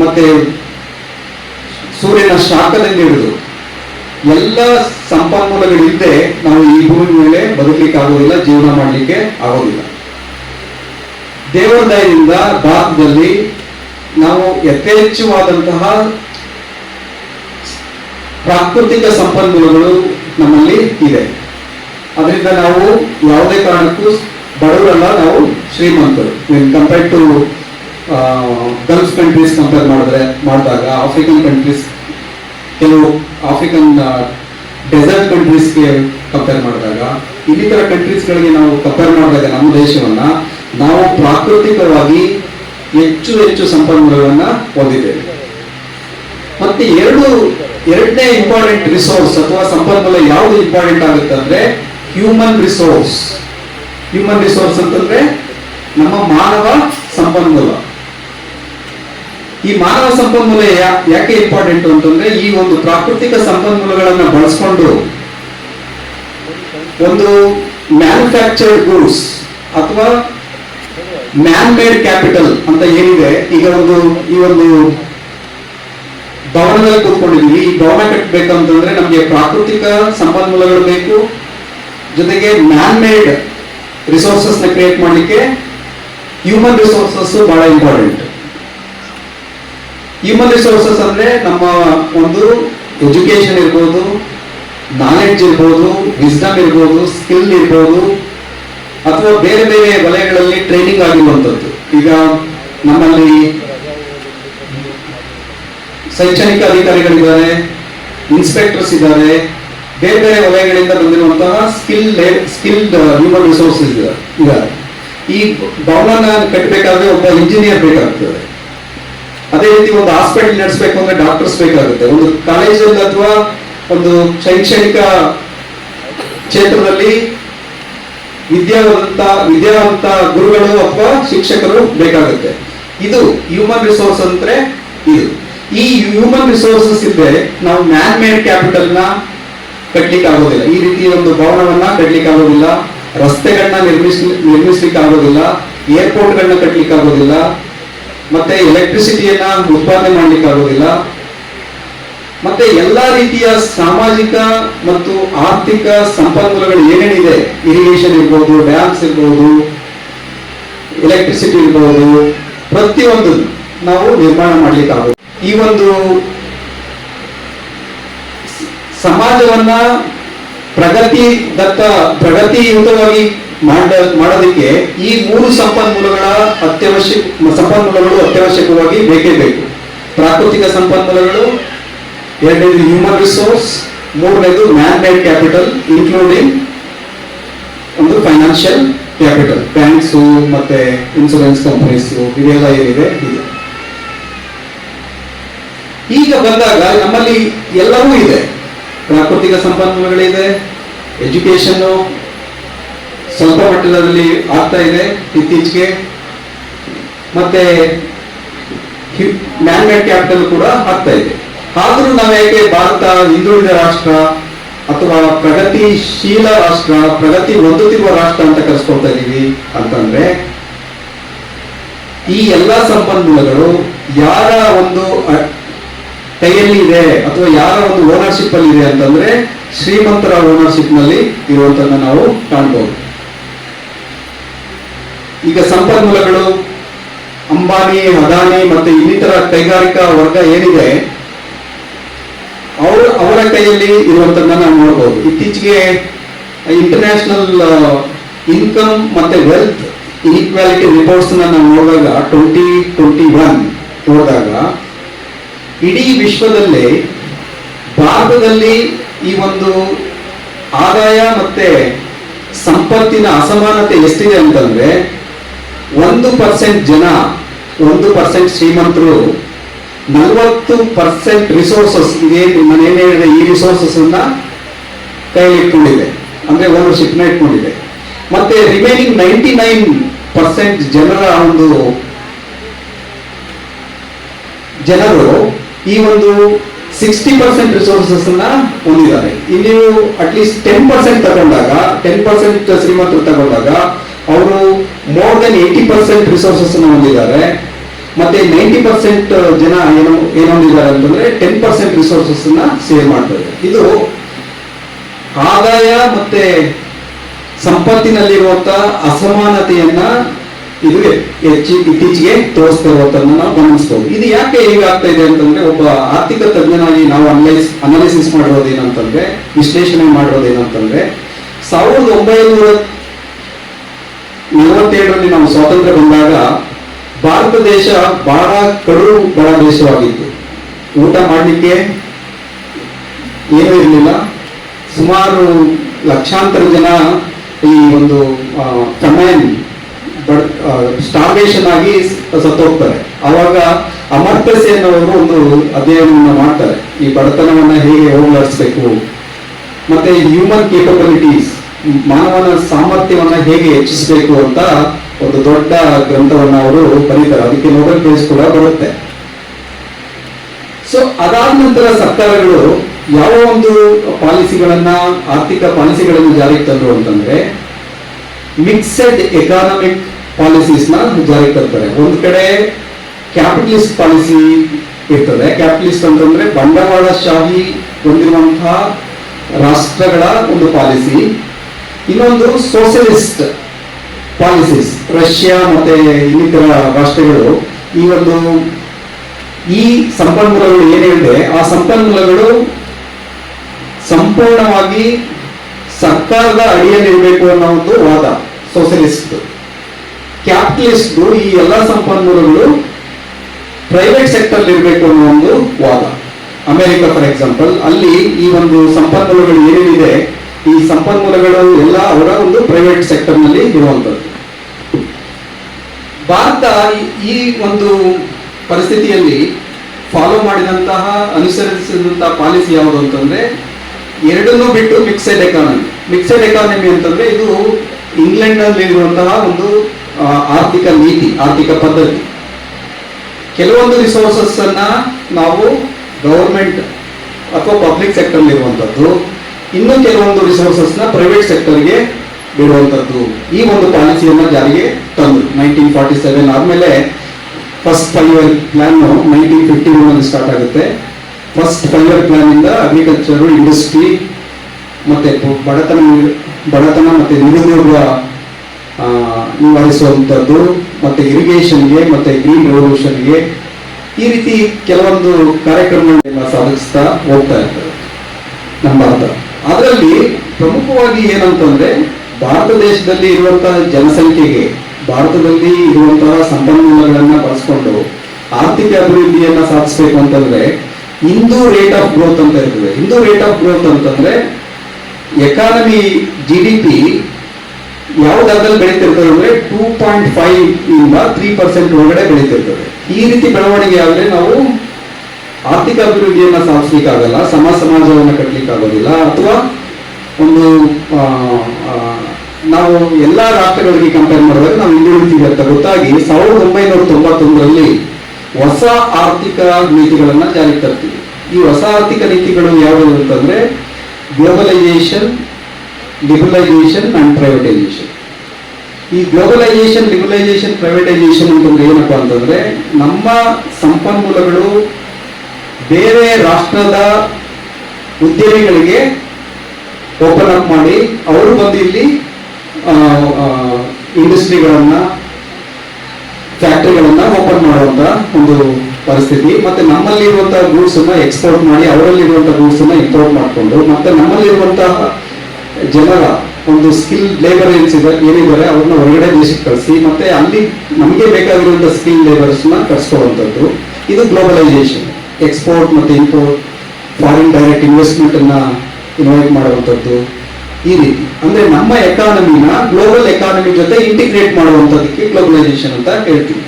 ಮತ್ತೆ ಸೂರ್ಯನ ಶಾಖದಿಂದ ಹಿಡಿದು ಎಲ್ಲ ಸಂಪನ್ಮೂಲಗಳಿಲ್ಲದೆ ನಾವು ಈ ಭೂಮಿ ಮೇಲೆ ಬದುಕಲಿಕ್ಕೆ ಆಗೋದಿಲ್ಲ ಜೀವನ ಮಾಡಲಿಕ್ಕೆ ಆಗೋದಿಲ್ಲ ದೇವರ ದಯದಿಂದ ಭಾರತದಲ್ಲಿ ನಾವು ಯಥೇಚ್ಛವಾದಂತಹ ಪ್ರಾಕೃತಿಕ ಸಂಪನ್ಮೂಲಗಳು ನಮ್ಮಲ್ಲಿ ಇದೆ. ಅದರಿಂದ ನಾವು ಯಾವುದೇ ಕಾರಣಕ್ಕೂ ಬಡವರಲ್ಲ, ನಾವು ಶ್ರೀಮಂತರು. Compare to Gulf countries compare ಮಾಡಿದ್ರೆ, ಮಾಡಿದಾಗ ಆಫ್ರಿಕನ್ ಕಂಟ್ರೀಸ್ ಕೆಲವು ಆಫ್ರಿಕನ್ ಡೆಸರ್ಟ್ ಕಂಟ್ರೀಸ್ಗೆ ಕಂಪೇರ್ ಮಾಡಿದಾಗ, ಇನ್ನಿತರ ಕಂಟ್ರೀಸ್ಗಳಿಗೆ ನಾವು ಕಂಪೇರ್ ಮಾಡಿದಾಗ ನಮ್ಮ ದೇಶವನ್ನ ನಾವು ಪ್ರಾಕೃತಿಕವಾಗಿ ಹೆಚ್ಚು ಹೆಚ್ಚು ಸಂಪನ್ಮೂಲಗಳನ್ನ ಹೊಂದಿದ್ದೇವೆ. ಮತ್ತೆ ಎರಡು ಎರಡನೇ ಇಂಪಾರ್ಟೆಂಟ್ ರಿಸೋರ್ಸ್ ಅಥವಾ ಸಂಪನ್ಮೂಲ ಯಾವುದು ಇಂಪಾರ್ಟೆಂಟ್ ಆಗುತ್ತೆ ಅಂದ್ರೆ ಹ್ಯೂಮನ್ ರಿಸೋರ್ಸ್ ಹ್ಯೂಮನ್ ರಿಸೋರ್ಸ್ ಅಂತಂದ್ರೆ ನಮ್ಮ ಮಾನವ ಸಂಪನ್ಮೂಲ. ಈ ಮಾನವ ಸಂಪನ್ಮೂಲ ಯಾಕೆ ಇಂಪಾರ್ಟೆಂಟ್ ಅಂತಂದ್ರೆ ಈ ಒಂದು ಪ್ರಾಕೃತಿಕ ಸಂಪನ್ಮೂಲಗಳನ್ನ ಬಳಸ್ಕೊಂಡು ಒಂದು ಮ್ಯಾನುಫ್ಯಾಕ್ಚರ್ಡ್ ಗೂಡ್ಸ್ ಅಥವಾ ಮ್ಯಾನ್ ಮೇಡ್ ಕ್ಯಾಪಿಟಲ್ ಅಂತ ಏನಿದೆ, ಈಗ ಒಂದು, ಈ ಒಂದು ಭವನದಲ್ಲಿ ಕೂತ್ಕೊಂಡಿದ್ದೀವಿ. ಈ ಭವನ ಕಟ್ಟಬೇಕಂತಂದ್ರೆ ನಮಗೆ ಪ್ರಾಕೃತಿಕ ಸಂಪನ್ಮೂಲಗಳು ಬೇಕು. ಜೊತೆಗೆ ಮ್ಯಾನ್ ಮೇಡ್ ರಿಸೋರ್ಸಸ್ನ ಕ್ರಿಯೇಟ್ ಮಾಡಲಿಕ್ಕೆ ಹ್ಯೂಮನ್ ರಿಸೋರ್ಸಸ್ ಬಹಳ ಇಂಪಾರ್ಟೆಂಟ್ ಹ್ಯೂಮನ್ ರಿಸೋರ್ಸಸ್ ಅಂದ್ರೆ ನಮ್ಮ ಒಂದು ಎಜುಕೇಶನ್ ಇರ್ಬೋದು ನಾಲೆಡ್ಜ್ ಇರ್ಬೋದು ವಿಸ್ಡಮ್ ಇರ್ಬೋದು ಸ್ಕಿಲ್ ಇರ್ಬೋದು, ಅಥವಾ ಬೇರೆ ಬೇರೆ ವಲಯಗಳಲ್ಲಿ ಟ್ರೈನಿಂಗ್ ಆಗಿರುವಂಥದ್ದು. ಈಗ ನಮ್ಮಲ್ಲಿ ಶೈಕ್ಷಣಿಕ ಅಧಿಕಾರಿಗಳಿದ್ದಾರೆ ಇನ್ಸ್ಪೆಕ್ಟರ್ಸ್ ಇದ್ದಾರೆ, ಬೇರೆ ಬೇರೆ ವಲಯಗಳಿಂದ ಬಂದಿರುವಂತಹ ಸ್ಕಿಲ್ ಸ್ಕಿಲ್ಡ್ ಹ್ಯೂಮನ್ ರಿಸೋರ್ಸಸ್ ಇದ್ದಾರೆ. ಈ ಭವನ ಕಟ್ಟಬೇಕಾದ್ರೆ ಒಬ್ಬ ಇಂಜಿನಿಯರ್ ಬೇಕಾಗ್ತದೆ. ಅದೇ ರೀತಿ ಒಂದು ಹಾಸ್ಪಿಟಲ್ ನಡೆಸಬೇಕು ಅಂದ್ರೆ ಡಾಕ್ಟರ್ಸ್ ಬೇಕಾಗುತ್ತೆ. ಒಂದು ಕಾಲೇಜಲ್ಲಿ ಅಥವಾ ಒಂದು ಶೈಕ್ಷಣಿಕ ಕ್ಷೇತ್ರದಲ್ಲಿ ವಿದ್ಯಾವಂತ ವಿದ್ಯಾವಂತ ಗುರುಗಳು ಅಥವಾ ಶಿಕ್ಷಕರು ಬೇಕಾಗುತ್ತೆ. ಇದು ಹ್ಯೂಮನ್ ರಿಸೋರ್ಸ್ ಅಂದ್ರೆ ಇದು. ಈ ಹ್ಯೂಮನ್ ರಿಸೋರ್ಸಸ್ ಇದ್ರೆ ನಾವು ಮ್ಯಾನ್ ಮೇಡ್ ಕ್ಯಾಪಿಟಲ್ನ ಕಟ್ಲಿಕ್ಕೆ ಆಗೋದಿಲ್ಲ ಈ ರೀತಿಯ ಒಂದು ಭವನವನ್ನ ಕಟ್ಲಿಕ್ಕೆ ಆಗೋದಿಲ್ಲ ರಸ್ತೆಗಳನ್ನ ನಿರ್ಮಿಸ್ ನಿರ್ಮಿಸ್ಲಿಕ್ಕೆ ಆಗೋದಿಲ್ಲ ಏರ್ಪೋರ್ಟ್ಗಳನ್ನ ಕಟ್ಲಿಕ್ಕೆ ಆಗೋದಿಲ್ಲ ಮತ್ತೆ ಎಲೆಕ್ಟ್ರಿಸಿಟಿಯನ್ನ ಉತ್ಪಾದನೆ ಮಾಡ್ಲಿಕ್ಕೆ ಆಗೋದಿಲ್ಲ ಮತ್ತೆ ಎಲ್ಲಾ ರೀತಿಯ ಸಾಮಾಜಿಕ ಮತ್ತು ಆರ್ಥಿಕ ಸಂಪನ್ಮೂಲಗಳು ಏನೇನಿದೆ ಇರಿಗೇಷನ್ ಇರ್ಬೋದು ಡ್ಯಾಮ್ಸ್ ಇರ್ಬೋದು ಎಲೆಕ್ಟ್ರಿಸಿಟಿ ಇರ್ಬೋದು ಪ್ರತಿಯೊಂದು ನಾವು ನಿರ್ಮಾಣ ಮಾಡ್ಲಿಕ್ಕೆ ಆಗುತ್ತೆ ಈ ಒಂದು ಸಮಾಜವನ್ನ ಪ್ರಗತಿದತ್ತ ಪ್ರಗತಿಯುತವಾಗಿ ಮಾಡ, ಮಾಡೋದಕ್ಕೆ ಈ ಮೂರು ಸಂಪನ್ಮೂಲಗಳ ಅತ್ಯವಶ್ಯಕ, ಸಂಪನ್ಮೂಲಗಳು ಅತ್ಯವಶ್ಯಕವಾಗಿ ಬೇಕೇ ಬೇಕು. ಪ್ರಾಕೃತಿಕ ಸಂಪನ್ಮೂಲಗಳು, ಎರಡನೇದು ಹ್ಯೂಮನ್ ರಿಸೋರ್ಸ್ ಮೂರನೇದು ಮ್ಯಾನ್ ಮೇಡ್ ಕ್ಯಾಪಿಟಲ್ ಇನ್ಕ್ಲೂಡಿಂಗ್ ಒಂದು ಫೈನಾನ್ಷಿಯಲ್ ಕ್ಯಾಪಿಟಲ್ ಬ್ಯಾಂಕ್ಸು ಮತ್ತೆ ಇನ್ಸೂರೆನ್ಸ್ ಕಂಪನೀಸು ಇದೆಲ್ಲ ಏನಿದೆ, ಇದೆ. ಈಗ ಬಂದಾಗ ನಮ್ಮಲ್ಲಿ ಎಲ್ಲವೂ ಇದೆ. ಪ್ರಾಕೃತಿಕ ಸಂಪನ್ಮೂಲಗಳಿದೆ ಎಜುಕೇಶನ್ ಸ್ವಲ್ಪ ಮಟ್ಟದಲ್ಲಿ ಆಗ್ತಾ ಇದೆ ಇತ್ತೀಚೆಗೆ. ಮತ್ತೆ ಮ್ಯಾನ್ಮೇಡ್ ಕ್ಯಾಪಿಟಲ್ ಕೂಡ ಆಗ್ತಾ ಇದೆ. ಆದರೂ ನಾವು ಯಾಕೆ ಭಾರತ ಹಿಂದುಳಿದ ರಾಷ್ಟ್ರ ಅಥವಾ ಪ್ರಗತಿಶೀಲ ರಾಷ್ಟ್ರ, ಪ್ರಗತಿ ಹೊಂದುತ್ತಿರುವ ರಾಷ್ಟ್ರ ಅಂತ ಕರೆಸ್ಕೊಳ್ತಾ ಇದ್ದೀವಿ ಅಂತಂದ್ರೆ, ಈ ಎಲ್ಲ ಸಂಪನ್ಮೂಲಗಳು ಯಾರ ಒಂದು ಕೈಯಲ್ಲಿ ಇದೆ ಅಥವಾ ಯಾರ ಒಂದು ಓನರ್ಶಿಪ್ ಅಲ್ಲಿ ಇದೆ ಅಂತಂದ್ರೆ ಶ್ರೀಮಂತರ ಓನರ್ಶಿಪ್ನಲ್ಲಿ ಇರುವಂತನ್ನ ನಾವು ಕಾಣ್ಬೋದು. ಈಗ ಸಂಪನ್ಮೂಲಗಳು, ಅಂಬಾನಿ, ಅದಾನಿ ಮತ್ತೆ ಇನ್ನಿತರ ಕೈಗಾರಿಕಾ ವರ್ಗ ಏನಿದೆ, ಅವರು, ಅವರ ಕೈಯಲ್ಲಿ ಇರುವಂತದ್ದನ್ನ ನಾವು ನೋಡ್ಬೋದು. ಇತ್ತೀಚೆಗೆ ಇಂಟರ್ನ್ಯಾಷನಲ್ ಇನ್ಕಮ್ ಮತ್ತೆ ವೆಲ್ತ್ ಇನ್ಇಕ್ವಾಲಿಟಿ ರಿಪೋರ್ಟ್ಸ್ ನಾವು ನೋಡಿದಾಗ ಟ್ವೆಂಟಿ ಟ್ವೆಂಟಿ ಒನ್ ನೋಡಿದಾಗ ಇಡೀ ವಿಶ್ವದಲ್ಲಿ ಭಾರತದಲ್ಲಿ ಈ ಒಂದು ಆದಾಯ ಮತ್ತೆ ಸಂಪತ್ತಿನ ಅಸಮಾನತೆ ಎಷ್ಟಿದೆ ಅಂತಂದ್ರೆ ಒಂದು ಪರ್ಸೆಂಟ್ ಜನ, ಒಂದು ಪರ್ಸೆಂಟ್ ಶ್ರೀಮಂತರು, ನಲವತ್ತು ಪರ್ಸೆಂಟ್ ರಿಸೋರ್ಸಸ್ ನಾನು ಏನು ಹೇಳಿದೆ ಈ ರಿಸೋರ್ಸಸ್ ಅನ್ನ ಕೈಯಲ್ಲಿ ಇಟ್ಕೊಂಡಿದೆ. ಅಂದ್ರೆ ಓನರ್ಶಿಪ್ನ ಇಟ್ಕೊಂಡಿದೆ. ಮತ್ತೆ ರಿಮೈನಿಂಗ್ ನೈಂಟಿ ನೈನ್ ಪರ್ಸೆಂಟ್ ಜನರ ಒಂದು ಜನರು ಈ ಒಂದು ಸಿಕ್ಸ್ಟಿ ಪರ್ಸೆಂಟ್ ರಿಸೋರ್ಸಸ್ ಅನ್ನ ಹೊಂದಿದ್ದಾರೆ. ಇಲ್ಲಿ ನೀವು ಅಟ್ಲೀಸ್ಟ್ ಟೆನ್ ಪರ್ಸೆಂಟ್ ತಗೊಂಡಾಗ ಟೆನ್ ಪರ್ಸೆಂಟ್ ಶ್ರೀಮಂತರು ತಗೊಂಡಾಗ, ಅವರು more than eighty percent resources ಅನ್ನು ಹೊಂದಿದ್ದಾರೆ. ಮತ್ತೆ ನೈಂಟಿ ಪರ್ಸೆಂಟ್ ಜನ ಏನು ಏನು ಹೊಂದಿದ್ದಾರೆ ಅಂತಂದ್ರೆ ಟೆನ್ ಪರ್ಸೆಂಟ್ ರಿಸೋರ್ಸಸ್ ಅನ್ನ ಸೇವ್ ಮಾಡ್ತಾರೆ ಇದು ಆದಾಯ ಮತ್ತೆ ಸಂಪತ್ತಿನಲ್ಲಿರುವಂತ ಅಸಮಾನತೆಯನ್ನ ಇದು ಹೆಚ್ಚು ಇತ್ತೀಚೆಗೆ ತೋರಿಸ್ತಿರುವಂತದನ್ನ ನಾವು ಗಮನಿಸಬಹುದು ಇದು ಯಾಕೆ ಹೀಗಾಗ್ತಾ ಇದೆ ಅಂತಂದ್ರೆ ಒಬ್ಬ ಆರ್ಥಿಕ ತಜ್ಞನಾಗಿ ನಾವು ಅನಲೈಸ್ ಅನಾಲಿಸಿಸ್ ಮಾಡಿರೋದು ಏನಂತಂದ್ರೆ ವಿಶ್ಲೇಷಣೆ ಮಾಡಿರೋದು ಏನಂತಂದ್ರೆ ಸಾವಿರದ ಒಂಬೈನೂರ ನಲವತ್ತೇಳರಲ್ಲಿ ನಾವು ಸ್ವಾತಂತ್ರ್ಯ ಬಂದಾಗ ಭಾರತ ದೇಶ ಬಹಳ ಕಡು ಬಡ ದೇಶವಾಗಿತ್ತು. ಊಟ ಮಾಡಲಿಕ್ಕೆ ಏನೂ ಇರಲಿಲ್ಲ. ಸುಮಾರು ಲಕ್ಷಾಂತರ ಜನ ಈ ಒಂದು ಕಮ್ಯಾನ್ ಸ್ಟಾರ್ವೇಷನ್ ಆಗಿ ಸತ್ತೋಗ್ತಾರೆ ಅವಾಗ ಅಮರ್ತ್ಯ ಸೇನ್ ಅವರು ಒಂದು ಅಧ್ಯಯನವನ್ನ ಮಾಡ್ತಾರೆ. ಈ ಬಡತನವನ್ನ ಹೇಗೆ ಹೋಗಲಾಡಿಸ್ಬೇಕು? ಮತ್ತೆ ಹ್ಯೂಮನ್ ಕೇಪಬಿಲಿಟೀಸ್ ಮಾನವನ ಸಾಮರ್ಥ್ಯವನ್ನ ಹೇಗೆ ಹೆಚ್ಚಿಸಬೇಕು ಅಂತ ಒಂದು ದೊಡ್ಡ ಗ್ರಂಥವನ್ನ ಅವರು ಬರೀತಾರೆ. ಅದಕ್ಕೆ ನೋಬೆಲ್ ಪ್ರೈಸ್ ಕೂಡ ಬರುತ್ತೆ. ಸೊ ಅದಾದ ನಂತರ ಸರ್ಕಾರಗಳು ಯಾವ ಒಂದು ಪಾಲಿಸಿಗಳನ್ನ, ಆರ್ಥಿಕ ಪಾಲಿಸಿಗಳನ್ನು ಜಾರಿಗೆ ತಂದ್ರು ಅಂತಂದ್ರೆ ಮಿಕ್ಸೆಡ್ ಎಕಾನಮಿಕ್ ಪಾಲಿಸೀಸ್ನ ಜಾರಿಗೆ ತರ್ತಾರೆ ಒಂದ್ ಕಡೆ ಕ್ಯಾಪಿಟಲಿಸ್ಟ್ ಪಾಲಿಸಿ ಇರ್ತದೆ. ಕ್ಯಾಪಿಟಲಿಸ್ಟ್ ಅಂತಂದ್ರೆ ಬಂಡವಾಳಶಾಹಿ ಹೊಂದಿರುವಂತಹ ರಾಷ್ಟ್ರಗಳ ಒಂದು ಪಾಲಿಸಿ ಇನ್ನೊಂದು ಸೋಷಿಯಲಿಸ್ಟ್ ಪಾಲಿಸೀಸ್ ರಷ್ಯಾ ಮತ್ತೆ ಇನ್ನಿತರ ರಾಷ್ಟ್ರಗಳು. ಈ ಒಂದು ಈ ಸಂಪನ್ಮೂಲಗಳು ಏನಿದೆ ಆ ಸಂಪನ್ಮೂಲಗಳು ಸಂಪೂರ್ಣವಾಗಿ ಸರ್ಕಾರದ ಅಡಿಯಲ್ಲಿರಬೇಕು ಅನ್ನೋ ಒಂದು ವಾದ ಸೋಷಲಿಸ್ಟ್ ಕ್ಯಾಪಿಟಲಿಸ್ಟ್ ಈ ಎಲ್ಲ ಸಂಪನ್ಮೂಲಗಳು ಪ್ರೈವೇಟ್ ಸೆಕ್ಟರ್ ಇರಬೇಕು ಅನ್ನೋ ಒಂದು ವಾದ. ಅಮೆರಿಕ ಫಾರ್ ಎಕ್ಸಾಂಪಲ್ ಅಲ್ಲಿ ಈ ಒಂದು ಸಂಪನ್ಮೂಲಗಳು ಏನೇನಿದೆ, ಈ ಸಂಪನ್ಮೂಲಗಳು ಎಲ್ಲ ಅವರ ಒಂದು ಪ್ರೈವೇಟ್ ಸೆಕ್ಟರ್ನಲ್ಲಿ ಇರುವಂತದ್ದು ಭಾರತ ಈ- ಒಂದು ಪರಿಸ್ಥಿತಿಯಲ್ಲಿ ಫಾಲೋ ಮಾಡಿದಂತಹ, ಅನುಸರಿಸಿದಂತಹ ಪಾಲಿಸಿ ಯಾವುದು ಅಂತಂದ್ರೆ, ಎರಡನ್ನೂ ಬಿಟ್ಟು ಮಿಕ್ಸೆಡ್ ಎಕಾನಮಿ ಮಿಕ್ಸೆಡ್ ಎಕಾನಮಿ ಅಂತಂದ್ರೆ ಇದು ಇಂಗ್ಲೆಂಡ್ ಅಲ್ಲಿ ಇರುವಂತಹ ಒಂದು ಆರ್ಥಿಕ ನೀತಿ, ಆರ್ಥಿಕ ಪದ್ಧತಿ. ಕೆಲವೊಂದು ರಿಸೋರ್ಸಸ್ ಅನ್ನ ನಾವು ಗೌರ್ಮೆಂಟ್ ಅಥವಾ ಪಬ್ಲಿಕ್ ಸೆಕ್ಟರ್ ಇರುವಂತದ್ದು, ಇನ್ನು ಕೆಲವೊಂದು ರಿಸೋರ್ಸಸ್ನ ಪ್ರೈವೇಟ್ ಸೆಕ್ಟರ್ಗೆ ಬಿಡುವಂತದ್ದು ಈ ಒಂದು ಪಾಲಿಸಿಯನ್ನ ಜಾರಿಗೆ ತಂದು. ನೈನ್ಟೀನ್ ಫಾರ್ಟಿ ಸೆವೆನ್ ಆದ್ಮೇಲೆ first five year plan nineteen fifty one start ಆಗುತ್ತೆ. ಫಸ್ಟ್ ಫೈವ್ ಇಯರ್ ಪ್ಲಾನ್ ಇಂದ ಅಗ್ರಿಕಲ್ಚರ್ ಇಂಡಸ್ಟ್ರಿ ಮತ್ತೆ ಬಡತನ ಬಡತನ ಮತ್ತೆ ನಿರುದ್ಯೋಗ ಆ, ನಿವಾರಿಸುವಂಥದ್ದು ಮತ್ತೆ ಇರಿಗೇಷನ್ಗೆ ಮತ್ತೆ ಗ್ರೀನ್ ರೆವಲ್ಯೂಷನ್ಗೆ ಈ ರೀತಿ ಕೆಲವೊಂದು ಕಾರ್ಯಕ್ರಮಗಳನ್ನೆಲ್ಲ ಸಾಧಿಸ್ತಾ ಹೋಗ್ತಾ ಇರ್ತದೆ ನಮ್ಮ ಭಾರತ. ಅದರಲ್ಲಿ ಪ್ರಮುಖವಾಗಿ ಏನಂತಂದ್ರೆ ಭಾರತ ದೇಶದಲ್ಲಿ ಇರುವಂತಹ ಜನಸಂಖ್ಯೆಗೆ ಭಾರತದಲ್ಲಿ ಇರುವಂತಹ ಸಂಪನ್ಮೂಲಗಳನ್ನ ಬಳಸ್ಕೊಂಡು ಆರ್ಥಿಕ ಅಭಿವೃದ್ಧಿಯನ್ನ ಸಾಧಿಸಬೇಕು ಅಂತಂದ್ರೆ ಹಿಂದೂ ರೇಟ್ ಆಫ್ ಗ್ರೋತ್ ಅಂತ ಇರ್ತದೆ. ಹಿಂದೂ ರೇಟ್ ಆಫ್ ಗ್ರೋತ್ ಅಂತಂದ್ರೆ ಎಕಾನಮಿ ಜಿ ಡಿ ಪಿ ಯಾವ ದರದಲ್ಲಿ ಬೆಳೀತಿರ್ತದೆ ಅಂದ್ರೆ ಟೂ ಪಾಯಿಂಟ್ ಫೈವ್ ಇಂದ ತ್ರೀ ಪರ್ಸೆಂಟ್ ಒಳಗಡೆ ಬೆಳೀತಿರ್ತದೆ. ಈ ರೀತಿ ಬೆಳವಣಿಗೆ ಆದ್ರೆ ನಾವು ಆರ್ಥಿಕ ಅಭಿವೃದ್ಧಿಯನ್ನ ಸಾಧಿಸ್ಲಿಕ್ಕಾಗಲ್ಲ ಸಮ ಸಮಾಜವನ್ನ ಕಟ್ಟಲಿಕ್ಕಾಗೋದಿಲ್ಲ ಅಥವಾ ಒಂದು ನಾವು ಎಲ್ಲಾ ರಾಷ್ಟ್ರಗಳಿಗೆ ಕಂಪೇರ್ ಮಾಡಿದಾಗ ನಾವು ಹಿಂದುಳಿತೀವಿ ಅಂತ ಗೊತ್ತಾಗಿ ಸಾವಿರದ ಒಂಬೈನೂರ ತೊಂಬತ್ತೊಂದರಲ್ಲಿ ಹೊಸ ಆರ್ಥಿಕ ನೀತಿಗಳನ್ನ ಜಾರಿಗೆ ತರ್ತೀವಿ. ಈ ಹೊಸ ಆರ್ಥಿಕ ನೀತಿಗಳು ಯಾವುದು ಅಂತಂದ್ರೆ ಗ್ಲೋಬಲೈಸೇಷನ್ ಲಿಬರಲೈಸೇಷನ್ ಆ್ಯಂಡ್ ಪ್ರೈವೇಟೈಸೇಷನ್ ಈ ಗ್ಲೋಬಲೈಸೇಷನ್ ಲಿಬರಲೈಸೇಷನ್ ಪ್ರೈವೇಟೈಸೇಷನ್ ಅಂತಂದ್ರೆ ಏನಪ್ಪ ಅಂತಂದ್ರೆ, ನಮ್ಮ ಸಂಪನ್ಮೂಲಗಳು ಬೇರೆ ರಾಷ್ಟ್ರದ ಉದ್ಯಮಿಗಳಿಗೆ ಓಪನ್ ಅಪ್ ಮಾಡಿ, ಅವರು ಬಂದು ಇಲ್ಲಿ ಇಂಡಸ್ಟ್ರಿಗಳನ್ನ ಫ್ಯಾಕ್ಟರಿಗಳನ್ನ ಓಪನ್ ಮಾಡುವಂತ ಒಂದು ಪರಿಸ್ಥಿತಿ. ಮತ್ತೆ ನಮ್ಮಲ್ಲಿರುವಂತಹ ಗೂಡ್ಸ್ ಅನ್ನ ಎಕ್ಸ್ಪೋರ್ಟ್ ಮಾಡಿ ಅವರಲ್ಲಿರುವಂತಹ ಗೂಡ್ಸ್ ಅನ್ನ ಇಂಪೋರ್ಟ್ ಮಾಡಿಕೊಂಡು, ಮತ್ತೆ ನಮ್ಮಲ್ಲಿರುವಂತಹ ಜನರ ಒಂದು ಸ್ಕಿಲ್ ಲೇಬರ್ ಏನಿದೆ ಏನಿದ್ದಾರೆ, ಅವ್ರನ್ನ ಹೊರಗಡೆ ದೇಶಕ್ಕೆ ಕಳಿಸಿ, ಮತ್ತೆ ಅಲ್ಲಿ ನಮಗೆ ಬೇಕಾಗಿರುವಂತಹ ಸ್ಕಿಲ್ ಲೇಬರ್ಸ್ನ ಕಳಿಸ್ಕೊಳ್ಳುವಂಥದ್ದು ಇದು ಗ್ಲೋಬಲೈಸೇಷನ್ ಎಕ್ಸ್ಪೋರ್ಟ್ ಮತ್ತು ಇಂಪೋರ್ಟ್ ಫಾರಿನ್ ಡೈರೆಕ್ಟ್ ಇನ್ವೆಸ್ಟ್ಮೆಂಟ್ ಅನ್ನ ಇನ್ವೈಟ್ ಮಾಡುವಂಥದ್ದು. ಈ ರೀತಿ. ಅಂದರೆ ನಮ್ಮ ಎಕಾನಮಿನ ಗ್ಲೋಬಲ್ ಎಕಾನಮಿ ಜೊತೆ ಇಂಟಿಗ್ರೇಟ್ ಮಾಡುವಂಥದ್ದಕ್ಕೆ ಗ್ಲೋಬಲೈಸೇಷನ್ ಅಂತ ಹೇಳ್ತೀವಿ.